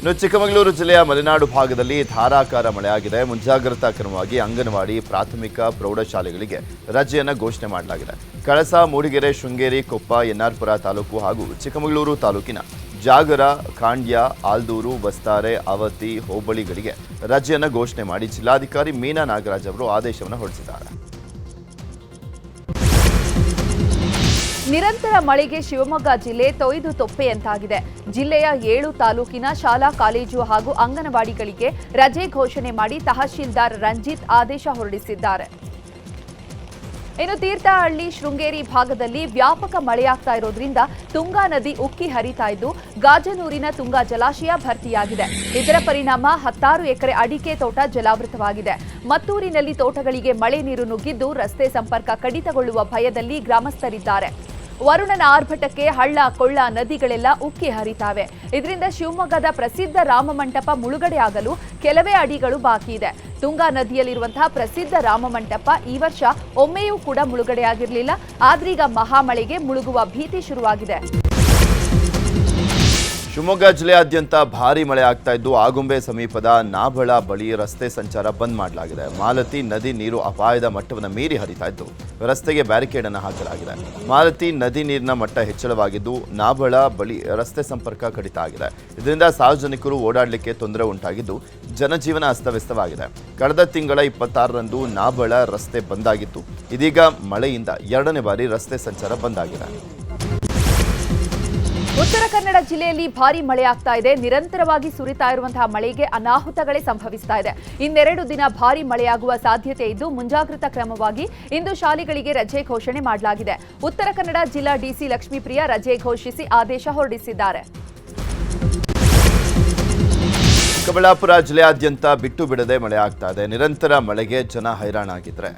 ಇನ್ನು ಚಿಕ್ಕಮಗಳೂರು ಜಿಲ್ಲೆಯ ಮಲೆನಾಡು ಭಾಗದಲ್ಲಿ ಧಾರಾಕಾರ ಮಳೆಯಾಗಿದೆ. ಮುಂಜಾಗ್ರತಾ ಕ್ರಮವಾಗಿ ಅಂಗನವಾಡಿ, ಪ್ರಾಥಮಿಕ, ಪ್ರೌಢಶಾಲೆಗಳಿಗೆ ರಜೆಯನ್ನು ಘೋಷಣೆ ಮಾಡಲಾಗಿದೆ. ಕಳಸ, ಮೂಡಿಗೆರೆ, ಶೃಂಗೇರಿ, ಕೊಪ್ಪ, ಎನ್ಆರ್ಪುರ ತಾಲೂಕು ಹಾಗೂ ಚಿಕ್ಕಮಗಳೂರು ತಾಲೂಕಿನ ಜಾಗರ, ಖಾಂಡ್ಯ, ಆಲ್ದೂರು, ಬಸ್ತಾರೆ ಅವತಿ ಹೋಬಳಿಗಳಿಗೆ ರಜೆಯನ್ನು ಘೋಷಣೆ ಮಾಡಿ ಜಿಲ್ಲಾಧಿಕಾರಿ ಮೀನಾ ನಾಗರಾಜ್ ಅವರು ಆದೇಶವನ್ನು ಹೊರಡಿಸಿದ್ದಾರೆ. ನಿರಂತರ ಮಳೆಗೆ ಶಿವಮೊಗ್ಗ ಜಿಲ್ಲೆ ತೊಯ್ದು ತೊಪ್ಪೆಯಂತಾಗಿದೆ ಜಿಲ್ಲೆಯ ಏಳು ತಾಲೂಕಿನ ಶಾಲಾ, ಕಾಲೇಜು ಹಾಗೂ ಅಂಗನವಾಡಿಗಳಿಗೆ ರಜೆ ಘೋಷಣೆ ಮಾಡಿ ತಹಶೀಲ್ದಾರ್ ರಂಜಿತ್ ಆದೇಶ ಹೊರಡಿಸಿದ್ದಾರೆ. ಇನ್ನು ತೀರ್ಥಹಳ್ಳಿ ಶೃಂಗೇರಿ ಭಾಗದಲ್ಲಿ ವ್ಯಾಪಕ ಮಳೆಯಾಗ್ತಾ ಇರೋದ್ರಿಂದ ತುಂಗಾ ನದಿ ಉಕ್ಕಿ ಹರಿತಾ ಇದ್ದು, ಗಾಜನೂರಿನ ತುಂಗಾ ಜಲಾಶಯ ಭರ್ತಿಯಾಗಿದೆ. ಇದರ ಪರಿಣಾಮ ಹತ್ತಾರು ಎಕರೆ ಅಡಿಕೆ ತೋಟ ಜಲಾವೃತವಾಗಿದೆ. ಮತ್ತೂರಿನಲ್ಲಿ ತೋಟಗಳಿಗೆ ಮಳೆ ನೀರು ನುಗ್ಗಿದ್ದು ರಸ್ತೆ ಸಂಪರ್ಕ ಕಡಿತಗೊಳ್ಳುವ ಭಯದಲ್ಲಿ ಗ್ರಾಮಸ್ಥರಿದ್ದಾರೆ. ವರುಣನ ಆರ್ಭಟಕ್ಕೆ ಹಳ್ಳ, ಕೊಳ್ಳ ನದಿಗಳೆಲ್ಲ ಉಕ್ಕಿ ಹರಿತಾವೆ. ಇದರಿಂದ ಶಿವಮೊಗ್ಗದ ಪ್ರಸಿದ್ಧ ರಾಮಮಂಟಪ ಮುಳುಗಡೆಯಾಗಲು ಕೆಲವೇ ಅಡಿಗಳು ಬಾಕಿ ಇದೆ. ತುಂಗಾ ನದಿಯಲ್ಲಿರುವಂತಹ ಪ್ರಸಿದ್ಧ ರಾಮಮಂಟಪ ಈ ವರ್ಷ ಒಮ್ಮೆಯೂ ಕೂಡ ಮುಳುಗಡೆಯಾಗಿರಲಿಲ್ಲ. ಆದ್ರೀಗ ಮಹಾಮಳೆಗೆ ಮುಳುಗುವ ಭೀತಿ ಶುರುವಾಗಿದೆ. ಶಿವಮೊಗ್ಗ ಜಿಲ್ಲೆಯಾದ್ಯಂತ ಭಾರಿ ಮಳೆ ಆಗ್ತಾ ಇದ್ದು ಆಗುಂಬೆ ಸಮೀಪದ ನಾಭಳ ಬಳಿ ರಸ್ತೆ ಸಂಚಾರ ಬಂದ್ ಮಾಡಲಾಗಿದೆ. ಮಾಲತಿ ನದಿ ನೀರು ಅಪಾಯದ ಮಟ್ಟವನ್ನು ಮೀರಿ ಹರಿತಾ ಇದ್ದು ರಸ್ತೆಗೆ ಬ್ಯಾರಿಕೇಡ್ ಅನ್ನು ಹಾಕಲಾಗಿದೆ. ಮಾಲತಿ ನದಿ ನೀರಿನ ಮಟ್ಟ ಹೆಚ್ಚಳವಾಗಿದ್ದು ನಾಭಳ ಬಳಿ ರಸ್ತೆ ಸಂಪರ್ಕ ಕಡಿತ ಆಗಿದೆ. ಇದರಿಂದ ಸಾರ್ವಜನಿಕರು ಓಡಾಡಲಿಕ್ಕೆ ತೊಂದರೆ ಉಂಟಾಗಿದ್ದು ಜನಜೀವನ ಅಸ್ತವ್ಯಸ್ತವಾಗಿದೆ. ಕಳೆದ ತಿಂಗಳ ಇಪ್ಪತ್ತಾರರಂದು ನಾಭಳ ರಸ್ತೆ ಬಂದಾಗಿತ್ತು ಇದೀಗ ಮಳೆಯಿಂದ ಎರಡನೇ ಬಾರಿ ರಸ್ತೆ ಸಂಚಾರ ಬಂದಾಗಿದೆ ಉತ್ತರ ಕನ್ನಡ ಜಿಲ್ಲೆಯಲ್ಲಿ ಭಾರಿ ಮಳೆ ಆಗ್ತಾ ಇದೆ. ನಿರಂತರವಾಗಿ ಸುರಿತಾ ಇರುವಂತಹ ಮಳೆಗೆ ಅನಾಹುತಗಳೇ ಸಂಭವಿಸ್ತಾ ಇದೆ. ಇನ್ನೆರಡು ದಿನ ಭಾರಿ ಮಳೆಯಾಗುವ ಸಾಧ್ಯತೆ ಇದ್ದು ಮುಂಜಾಗ್ರತಾ ಕ್ರಮವಾಗಿ ಇಂದು ಶಾಲೆಗಳಿಗೆ ರಜೆ ಘೋಷಣೆ ಮಾಡಲಾಗಿದೆ. ಉತ್ತರ ಕನ್ನಡ ಜಿಲ್ಲಾ ಡಿಸಿ ಲಕ್ಷ್ಮೀಪ್ರಿಯ ರಜೆ ಘೋಷಿಸಿ ಆದೇಶ ಹೊರಡಿಸಿದ್ದಾರೆ. ಚಿಕ್ಕಬಳ್ಳಾಪುರ ಜಿಲ್ಲೆಯಾದ್ಯಂತ ಬಿಟ್ಟು ಬಿಡದೆ ಮಳೆ ಆಗ್ತಾ ಇದೆ. ನಿರಂತರ ಮಳೆಗೆ ಜನ ಹೈರಾಣಾಗಿದ್ರೆ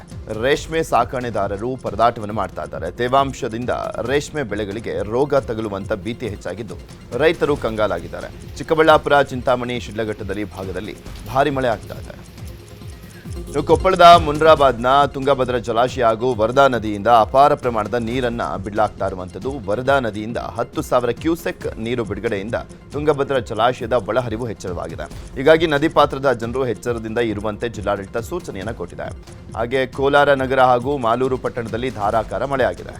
ರೇಷ್ಮೆ ಸಾಕಣೆದಾರರು ಪರದಾಟವನ್ನು ಮಾಡ್ತಾ ಇದ್ದಾರೆ. ತೇವಾಂಶದಿಂದ ರೇಷ್ಮೆ ಬೆಳೆಗಳಿಗೆ ರೋಗ ತಗುಲುವಂತ ಭೀತಿ ಹೆಚ್ಚಾಗಿದ್ದು ರೈತರು ಕಂಗಾಲಾಗಿದ್ದಾರೆ. ಚಿಕ್ಕಬಳ್ಳಾಪುರ, ಚಿಂತಾಮಣಿ, ಶಿಡ್ಲಘಟ್ಟದಲ್ಲಿ ಭಾಗದಲ್ಲಿ ಭಾರಿ ಮಳೆ ಆಗ್ತಾ ಇದೆ. ಕೊಪ್ಪಳದ ಮುನ್ರಾಬಾದ್ನ ತುಂಗಭದ್ರಾ ಜಲಾಶಯ ಹಾಗೂ ವರದಾ ನದಿಯಿಂದ ಅಪಾರ ಪ್ರಮಾಣದ ನೀರನ್ನ ಬಿಡಲಾಗ್ತಾ ಇರುವಂಥದ್ದು. ವರದಾ ನದಿಯಿಂದ ಹತ್ತು ಸಾವಿರ ಕ್ಯೂಸೆಕ್ ನೀರು ಬಿಡುಗಡೆಯಿಂದ ತುಂಗಭದ್ರಾ ಜಲಾಶಯದ ಒಳಹರಿವು ಹೆಚ್ಚಳವಾಗಿದೆ. ಹೀಗಾಗಿ ನದಿ ಪಾತ್ರದ ಜನರು ಎಚ್ಚರದಿಂದ ಇರುವಂತೆ ಜಿಲ್ಲಾಡಳಿತ ಸೂಚನೆಯನ್ನು ಕೊಟ್ಟಿದೆ. ಹಾಗೆ ಕೋಲಾರ ನಗರ ಹಾಗೂ ಮಾಲೂರು ಪಟ್ಟಣದಲ್ಲಿ ಧಾರಾಕಾರ ಮಳೆಯಾಗಿದೆ.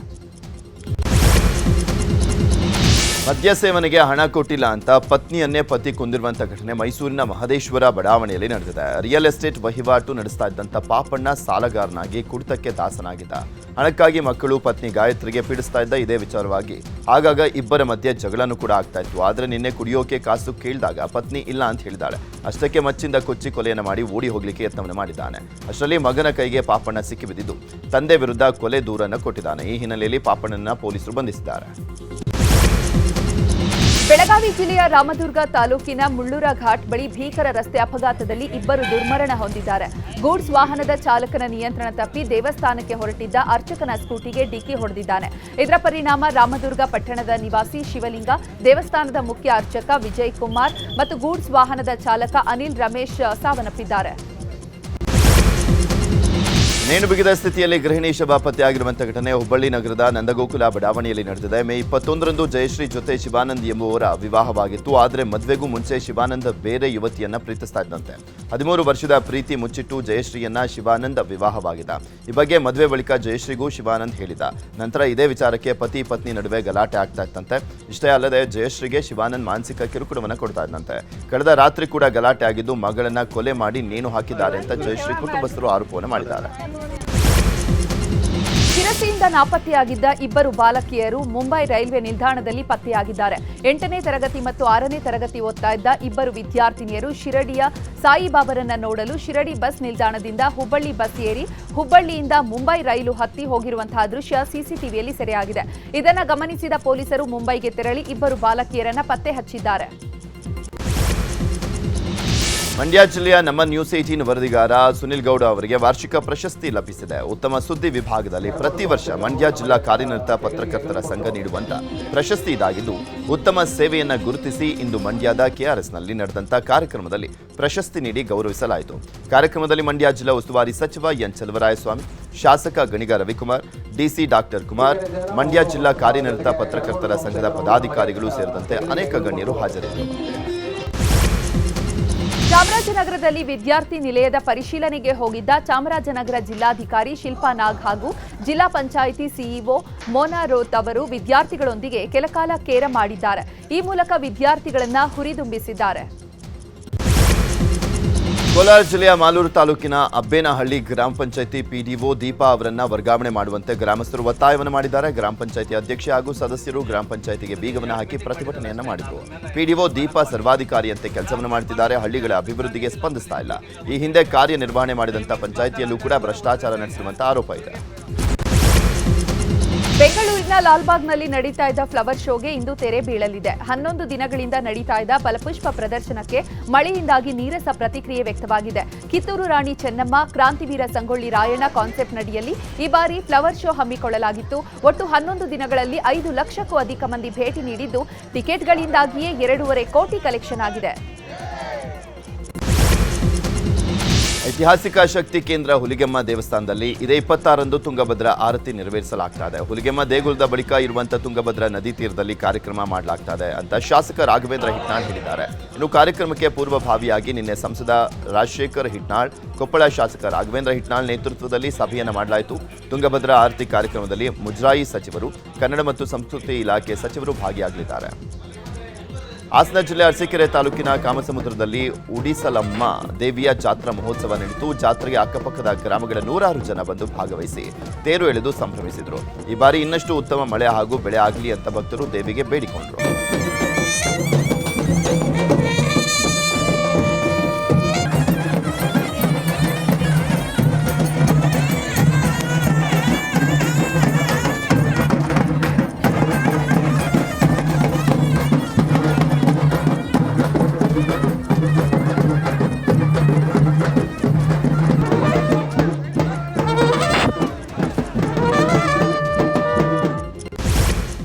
ಮದ್ಯ ಸೇವನೆಗೆ ಹಣ ಕೊಟ್ಟಿಲ್ಲ ಅಂತ ಪತ್ನಿಯನ್ನೇ ಪತಿ ಕೊಂದಿರುವಂಥ ಘಟನೆ ಮೈಸೂರಿನ ಮಹದೇಶ್ವರ ಬಡಾವಣೆಯಲ್ಲಿ ನಡೆದಿದೆ. ರಿಯಲ್ ಎಸ್ಟೇಟ್ ವಹಿವಾಟು ನಡೆಸ್ತಾ ಇದ್ದಂಥ ಪಾಪಣ್ಣ ಸಾಲಗಾರನಾಗಿ ಕುಡಿತಕ್ಕೆ ದಾಸನಾಗಿದ್ದ. ಹಣಕ್ಕಾಗಿ ಮಕ್ಕಳು, ಪತ್ನಿ, ಗಾಯತ್ರಿಗೆ ಪೀಡಿಸ್ತಾ ಇದ್ದ ಇದೇ ವಿಚಾರವಾಗಿ. ಆಗಾಗ ಇಬ್ಬರ ಮಧ್ಯೆ ಜಗಳನೂ ಕೂಡ ಆಗ್ತಾ ಇತ್ತು. ಆದರೆ ನಿನ್ನೆ ಕುಡಿಯೋಕೆ ಕಾಸು ಕೇಳಿದಾಗ ಪತ್ನಿ ಇಲ್ಲ ಅಂತ ಹೇಳಿದಾಳೆ ಅಷ್ಟಕ್ಕೆ ಮಚ್ಚಿಂದ ಕೊಚ್ಚಿ ಕೊಲೆಯನ್ನು ಮಾಡಿ ಓಡಿ ಹೋಗ್ಲಿಕ್ಕೆ ಯತ್ನವನ್ನು ಮಾಡಿದ್ದಾನೆ. ಅಷ್ಟರಲ್ಲಿ ಮಗನ ಕೈಗೆ ಪಾಪಣ್ಣ ಸಿಕ್ಕಿಬಿದ್ದಿದ್ದು. ತಂದೆ ವಿರುದ್ಧ ಕೊಲೆ ದೂರನ್ನು ಕೊಟ್ಟಿದ್ದಾನೆ. ಈ ಹಿನ್ನೆಲೆಯಲ್ಲಿ ಪಾಪಣ್ಣನ ಪೊಲೀಸರು ಬಂಧಿಸಿದ್ದಾರೆ. ಬೆಳಗಾವಿ ಜಿಲ್ಲೆಯ ರಾಮದುರ್ಗ ತಾಲೂಕಿನ ಮುಳ್ಳೂರ ಘಾಟ್ ಬಳಿ ಭೀಕರ ರಸ್ತೆ ಅಪಘಾತದಲ್ಲಿ ಇಬ್ಬರು ದುರ್ಮರಣ ಹೊಂದಿದ್ದಾರೆ. ಗೂಡ್ಸ್ ವಾಹನದ ಚಾಲಕನ ನಿಯಂತ್ರಣ ತಪ್ಪಿ ದೇವಸ್ಥಾನಕ್ಕೆ ಹೊರಟಿದ್ದ ಅರ್ಚಕನ ಸ್ಕೂಟಿಗೆ ಡಿಕ್ಕಿ ಹೊಡೆದಿದ್ದಾನೆ. ಇದರ ಪರಿಣಾಮ ರಾಮದುರ್ಗ ಪಟ್ಟಣದ ನಿವಾಸಿ ಶಿವಲಿಂಗ, ದೇವಸ್ಥಾನದ ಮುಖ್ಯ ಅರ್ಚಕ ವಿಜಯ್ ಕುಮಾರ್ ಮತ್ತು ಗೂಡ್ಸ್ ವಾಹನದ ಚಾಲಕ ಅನಿಲ್ ರಮೇಶ್ ಸಾವನ್ನಪ್ಪಿದ್ದಾರೆ. ನೇಣು ಬಿಗಿದ ಸ್ಥಿತಿಯಲ್ಲಿ ಗೃಹಿಣಿ ಶವ ಪತ್ತೆಯಾಗಿರುವಂತಹ ಘಟನೆ ಹುಬ್ಬಳ್ಳಿ ನಗರದ ನಂದಗೋಕುಲ ಬಡಾವಣೆಯಲ್ಲಿ ನಡೆದಿದೆ. ಮೇ ಇಪ್ಪತ್ತೊಂದರಂದು ಜಯಶ್ರೀ ಜೊತೆ ಶಿವಾನಂದ್ ಎಂಬುವರ ವಿವಾಹವಾಗಿತ್ತು. ಆದರೆ ಮದುವೆಗೂ ಮುಂಚೆ ಶಿವಾನಂದ ಬೇರೆ ಯುವತಿಯನ್ನ ಪ್ರೀತಿಸ್ತಾ ಇದ್ದಂತೆ. ಹದಿಮೂರು ವರ್ಷದ ಪ್ರೀತಿ ಮುಚ್ಚಿಟ್ಟು ಜಯಶ್ರೀಯನ್ನ ಶಿವಾನಂದ್ ವಿವಾಹವಾಗಿದ್ದ. ಈ ಬಗ್ಗೆ ಮದುವೆ ಬಳಿಕ ಜಯಶ್ರೀಗೂ ಶಿವಾನಂದ್ ಹೇಳಿದ. ನಂತರ ಇದೇ ವಿಚಾರಕ್ಕೆ ಪತಿ ಪತ್ನಿ ನಡುವೆ ಗಲಾಟೆ ಆಗ್ತಾ ಇತ್ತಂತೆ ಇಷ್ಟೇ ಅಲ್ಲದೆ ಜಯಶ್ರೀಗೆ ಶಿವಾನಂದ್ ಮಾನಸಿಕ ಕಿರುಕುಳವನ್ನು ಕೊಡ್ತಾ ಇದ್ದಂತೆ. ಕಳೆದ ರಾತ್ರಿ ಕೂಡ ಗಲಾಟೆ ಆಗಿದ್ದು ಮಗಳನ್ನ ಕೊಲೆ ಮಾಡಿ ನೇಣು ಹಾಕಿದ್ದಾರೆ ಅಂತ ಜಯಶ್ರೀ ಕುಟುಂಬಸ್ಥರು ಆರೋಪವನ್ನು ಮಾಡಿದ್ದಾರೆ. ಶಿರಸಿಯಿಂದ ನಾಪತ್ತೆಯಾಗಿದ್ದ ಇಬ್ಬರು ಬಾಲಕಿಯರು ಮುಂಬೈ ರೈಲ್ವೆ ನಿಲ್ದಾಣದಲ್ಲಿ ಪತ್ತೆಯಾಗಿದ್ದಾರೆ. ಎಂಟನೇ ತರಗತಿ ಮತ್ತು ಆರನೇ ತರಗತಿ ಓದ್ತಾ ಇದ್ದ ಇಬ್ಬರು ವಿದ್ಯಾರ್ಥಿನಿಯರು ಶಿರಡಿಯ ಸಾಯಿಬಾಬರನ್ನ ನೋಡಲು ಶಿರಡಿ ಬಸ್ ನಿಲ್ದಾಣದಿಂದ ಹುಬ್ಬಳ್ಳಿ ಬಸ್ ಏರಿ ಹುಬ್ಬಳ್ಳಿಯಿಂದ ಮುಂಬೈ ರೈಲು ಹತ್ತಿ ಹೋಗಿರುವಂತಹ ದೃಶ್ಯ ಸಿಸಿಟಿವಿಯಲ್ಲಿ ಸೆರೆಯಾಗಿದೆ. ಇದನ್ನು ಗಮನಿಸಿದ ಪೊಲೀಸರು ಮುಂಬೈಗೆ ತೆರಳಿ ಇಬ್ಬರು ಬಾಲಕಿಯರನ್ನ ಪತ್ತೆ ಹಚ್ಚಿದ್ದಾರೆ. ಮಂಡ್ಯ ಜಿಲ್ಲೆಯ ನಮ್ಮ ನ್ಯೂಸ್ ಏಟೀನ್ ವರದಿಗಾರ ಸುನಿಲ್ ಗೌಡ ಅವರಿಗೆ ವಾರ್ಷಿಕ ಪ್ರಶಸ್ತಿ ಲಭಿಸಿದೆ. ಉತ್ತಮ ಸುದ್ದಿ ವಿಭಾಗದಲ್ಲಿ ಪ್ರತಿ ವರ್ಷ ಮಂಡ್ಯ ಜಿಲ್ಲಾ ಕಾರ್ಯನಿರತ ಪತ್ರಕರ್ತರ ಸಂಘ ನೀಡುವಂತ ಪ್ರಶಸ್ತಿ ಇದಾಗಿದ್ದು, ಉತ್ತಮ ಸೇವೆಯನ್ನು ಗುರುತಿಸಿ ಇಂದು ಮಂಡ್ಯದ ಕೆಆರ್ಎಸ್ನಲ್ಲಿ ನಡೆದಂತ ಕಾರ್ಯಕ್ರಮದಲ್ಲಿ ಪ್ರಶಸ್ತಿ ನೀಡಿ ಗೌರವಿಸಲಾಯಿತು. ಕಾರ್ಯಕ್ರಮದಲ್ಲಿ ಮಂಡ್ಯ ಜಿಲ್ಲಾ ಉಸ್ತುವಾರಿ ಸಚಿವ ಎನ್ ಚಲವರಾಯಸ್ವಾಮಿ, ಶಾಸಕ ಗಣಿಗ ರವಿಕುಮಾರ್ ಡಿಸಿ ಡಾಕ್ಟರ್ ಕುಮಾರ್, ಮಂಡ್ಯ ಜಿಲ್ಲಾ ಕಾರ್ಯನಿರತ ಪತ್ರಕರ್ತರ ಸಂಘದ ಪದಾಧಿಕಾರಿಗಳು ಸೇರಿದಂತೆ ಅನೇಕ ಗಣ್ಯರು ಹಾಜರಿದ್ದರು. ಚಾಮರಾಜನಗರದಲ್ಲಿ ವಿದ್ಯಾರ್ಥಿ ನಿಲಯದ ಪರಿಶೀಲನೆಗೆ ಹೋಗಿದ್ದ ಚಾಮರಾಜನಗರ ಜಿಲ್ಲಾಧಿಕಾರಿ ಶಿಲ್ಪಾ ನಾಗ್ ಹಾಗೂ ಜಿಲ್ಲಾ ಪಂಚಾಯಿತಿ ಸಿಇಒ ಮೋನಾ ರೋತ್ ಅವರು ವಿದ್ಯಾರ್ಥಿಗಳೊಂದಿಗೆ ಕೆಲಕಾಲ ಕೇರ ಮಾಡಿದ್ದಾರೆ. ಈ ಮೂಲಕ ವಿದ್ಯಾರ್ಥಿಗಳನ್ನ ಹುರಿದುಂಬಿಸಿದ್ದಾರೆ. ಕೋಲಾರ ಜಿಲ್ಲೆಯ ಮಾಲೂರು ತಾಲೂಕಿನ ಅಬ್ಬೇನಹಳ್ಳಿ ಗ್ರಾಮ ಪಂಚಾಯಿತಿ ಪಿಡಿಒ ದೀಪಾ ಅವರನ್ನ ವರ್ಗಾವಣೆ ಮಾಡುವಂತೆ ಗ್ರಾಮಸ್ಥರು ಒತ್ತಾಯವನ್ನು ಮಾಡಿದ್ದಾರೆ. ಗ್ರಾಮ ಪಂಚಾಯಿತಿ ಅಧ್ಯಕ್ಷೆ ಹಾಗೂ ಸದಸ್ಯರು ಗ್ರಾಮ ಪಂಚಾಯಿತಿಗೆ ಬೀಗವನ್ನು ಹಾಕಿ ಪ್ರತಿಭಟನೆಯನ್ನು ಮಾಡಿದರು. ಪಿಡಿಒ ದೀಪಾ ಸರ್ವಾಧಿಕಾರಿಯಂತೆ ಕೆಲಸವನ್ನು ಮಾಡುತ್ತಿದ್ದಾರೆ ಹಳ್ಳಿಗಳ ಅಭಿವೃದ್ಧಿಗೆ ಸ್ಪಂದಿಸ್ತಾ ಇಲ್ಲ. ಈ ಹಿಂದೆ ಕಾರ್ಯನಿರ್ವಹಣೆ ಮಾಡಿದಂಥ ಪಂಚಾಯಿತಿಯಲ್ಲೂ ಕೂಡ ಭ್ರಷ್ಟಾಚಾರ ನಡೆಸಿರುವಂತಹ ಆರೋಪ ಇದೆ. ಬೆಂಗಳೂರಿನ ಲಾಲ್ಬಾಗ್ನಲ್ಲಿ ನಡೀತಾ ಇದ್ದ ಫ್ಲವರ್ ಶೋಗೆ ಇಂದು ತೆರೆ ಬೀಳಲಿದೆ. ಹನ್ನೊಂದು ದಿನಗಳಿಂದ ನಡೀತಾ ಇದ್ದ ಫಲಪುಷ್ಪ ಪ್ರದರ್ಶನಕ್ಕೆ ಮಳೆಯಿಂದಾಗಿ ನೀರಸ ಪ್ರತಿಕ್ರಿಯೆ ವ್ಯಕ್ತವಾಗಿದೆ. ಕಿತ್ತೂರು ರಾಣಿ ಚೆನ್ನಮ್ಮ, ಕ್ರಾಂತಿವೀರ ಸಂಗೊಳ್ಳಿ ರಾಯಣ್ಣ ಕಾನ್ಸೆಪ್ಟ್ ನಡಿಯಲ್ಲಿ ಈ ಬಾರಿ ಫ್ಲವರ್ ಶೋ ಹಮ್ಮಿಕೊಳ್ಳಲಾಗಿತ್ತು. ಒಟ್ಟು ಹನ್ನೊಂದು ದಿನಗಳಲ್ಲಿ ಐದು ಲಕ್ಷಕ್ಕೂ ಅಧಿಕ ಮಂದಿ ಭೇಟಿ ನೀಡಿದ್ದು, ಟಿಕೆಟ್ಗಳಿಂದಾಗಿಯೇ ಎರಡೂವರೆ ಕೋಟಿ ಕಲೆಕ್ಷನ್ ಆಗಿದೆ. ಐತಿಹಾಸಿಕ ಶಕ್ತಿ ಕೇಂದ್ರ ಹುಲಿಗೆಮ್ಮ ದೇವಸ್ಥಾನದಲ್ಲಿ ಇದೇ ಇಪ್ಪತ್ತಾರಂದು ತುಂಗಭದ್ರಾ ಆರತಿ ನೆರವೇರಿಸಲಾಗ್ತಾ ಇದೆ. ಹುಲಿಗೆಮ್ಮ ದೇಗುಲದ ಬಳಿಕ ಇರುವಂತಹ ತುಂಗಭದ್ರಾ ನದಿ ತೀರದಲ್ಲಿ ಕಾರ್ಯಕ್ರಮ ಮಾಡಲಾಗ್ತಾ ಇದೆ ಅಂತ ಶಾಸಕ ರಾಘವೇಂದ್ರ ಹಿಟ್ನಾಳ್ ಹೇಳಿದ್ದಾರೆ. ಇನ್ನು ಕಾರ್ಯಕ್ರಮಕ್ಕೆ ಪೂರ್ವಭಾವಿಯಾಗಿ ನಿನ್ನೆ ಸಂಸದ ರಾಜಶೇಖರ್ ಹಿಟ್ನಾಳ್, ಕೊಪ್ಪಳ ಶಾಸಕ ರಾಘವೇಂದ್ರ ಹಿಟ್ನಾಳ್ ನೇತೃತ್ವದಲ್ಲಿ ಸಭೆಯನ್ನು ಮಾಡಲಾಯಿತು. ತುಂಗಭದ್ರಾ ಆರತಿ ಕಾರ್ಯಕ್ರಮದಲ್ಲಿ ಮುಜರಾಯಿ ಸಚಿವರು, ಕನ್ನಡ ಮತ್ತು ಸಂಸ್ಕೃತಿ ಇಲಾಖೆ ಸಚಿವರು ಭಾಗಿಯಾಗಲಿದ್ದಾರೆ. ಹಾಸನ ಜಿಲ್ಲೆ ಅರಸೀಕೆರೆ ತಾಲೂಕಿನ ಕಾಮಸಮುದ್ರದಲ್ಲಿ ಉಡಿಸಲಮ್ಮ ದೇವಿಯ ಜಾತ್ರಾ ಮಹೋತ್ಸವ ನಡೆಯಿತು ಜಾತ್ರೆಗೆ ಅಕ್ಕಪಕ್ಕದ ಗ್ರಾಮಗಳ ನೂರಾರು ಜನ ಬಂದು ಭಾಗವಹಿಸಿ ತೇರು ಎಳೆದು ಸಂಭ್ರಮಿಸಿದರು. ಈ ಬಾರಿ ಇನ್ನಷ್ಟು ಉತ್ತಮ ಮಳೆ ಹಾಗೂ ಬೆಳೆ ಆಗಲಿ ಅಂತ ಭಕ್ತರು ದೇವಿಗೆ ಬೇಡಿಕೊಂಡರು.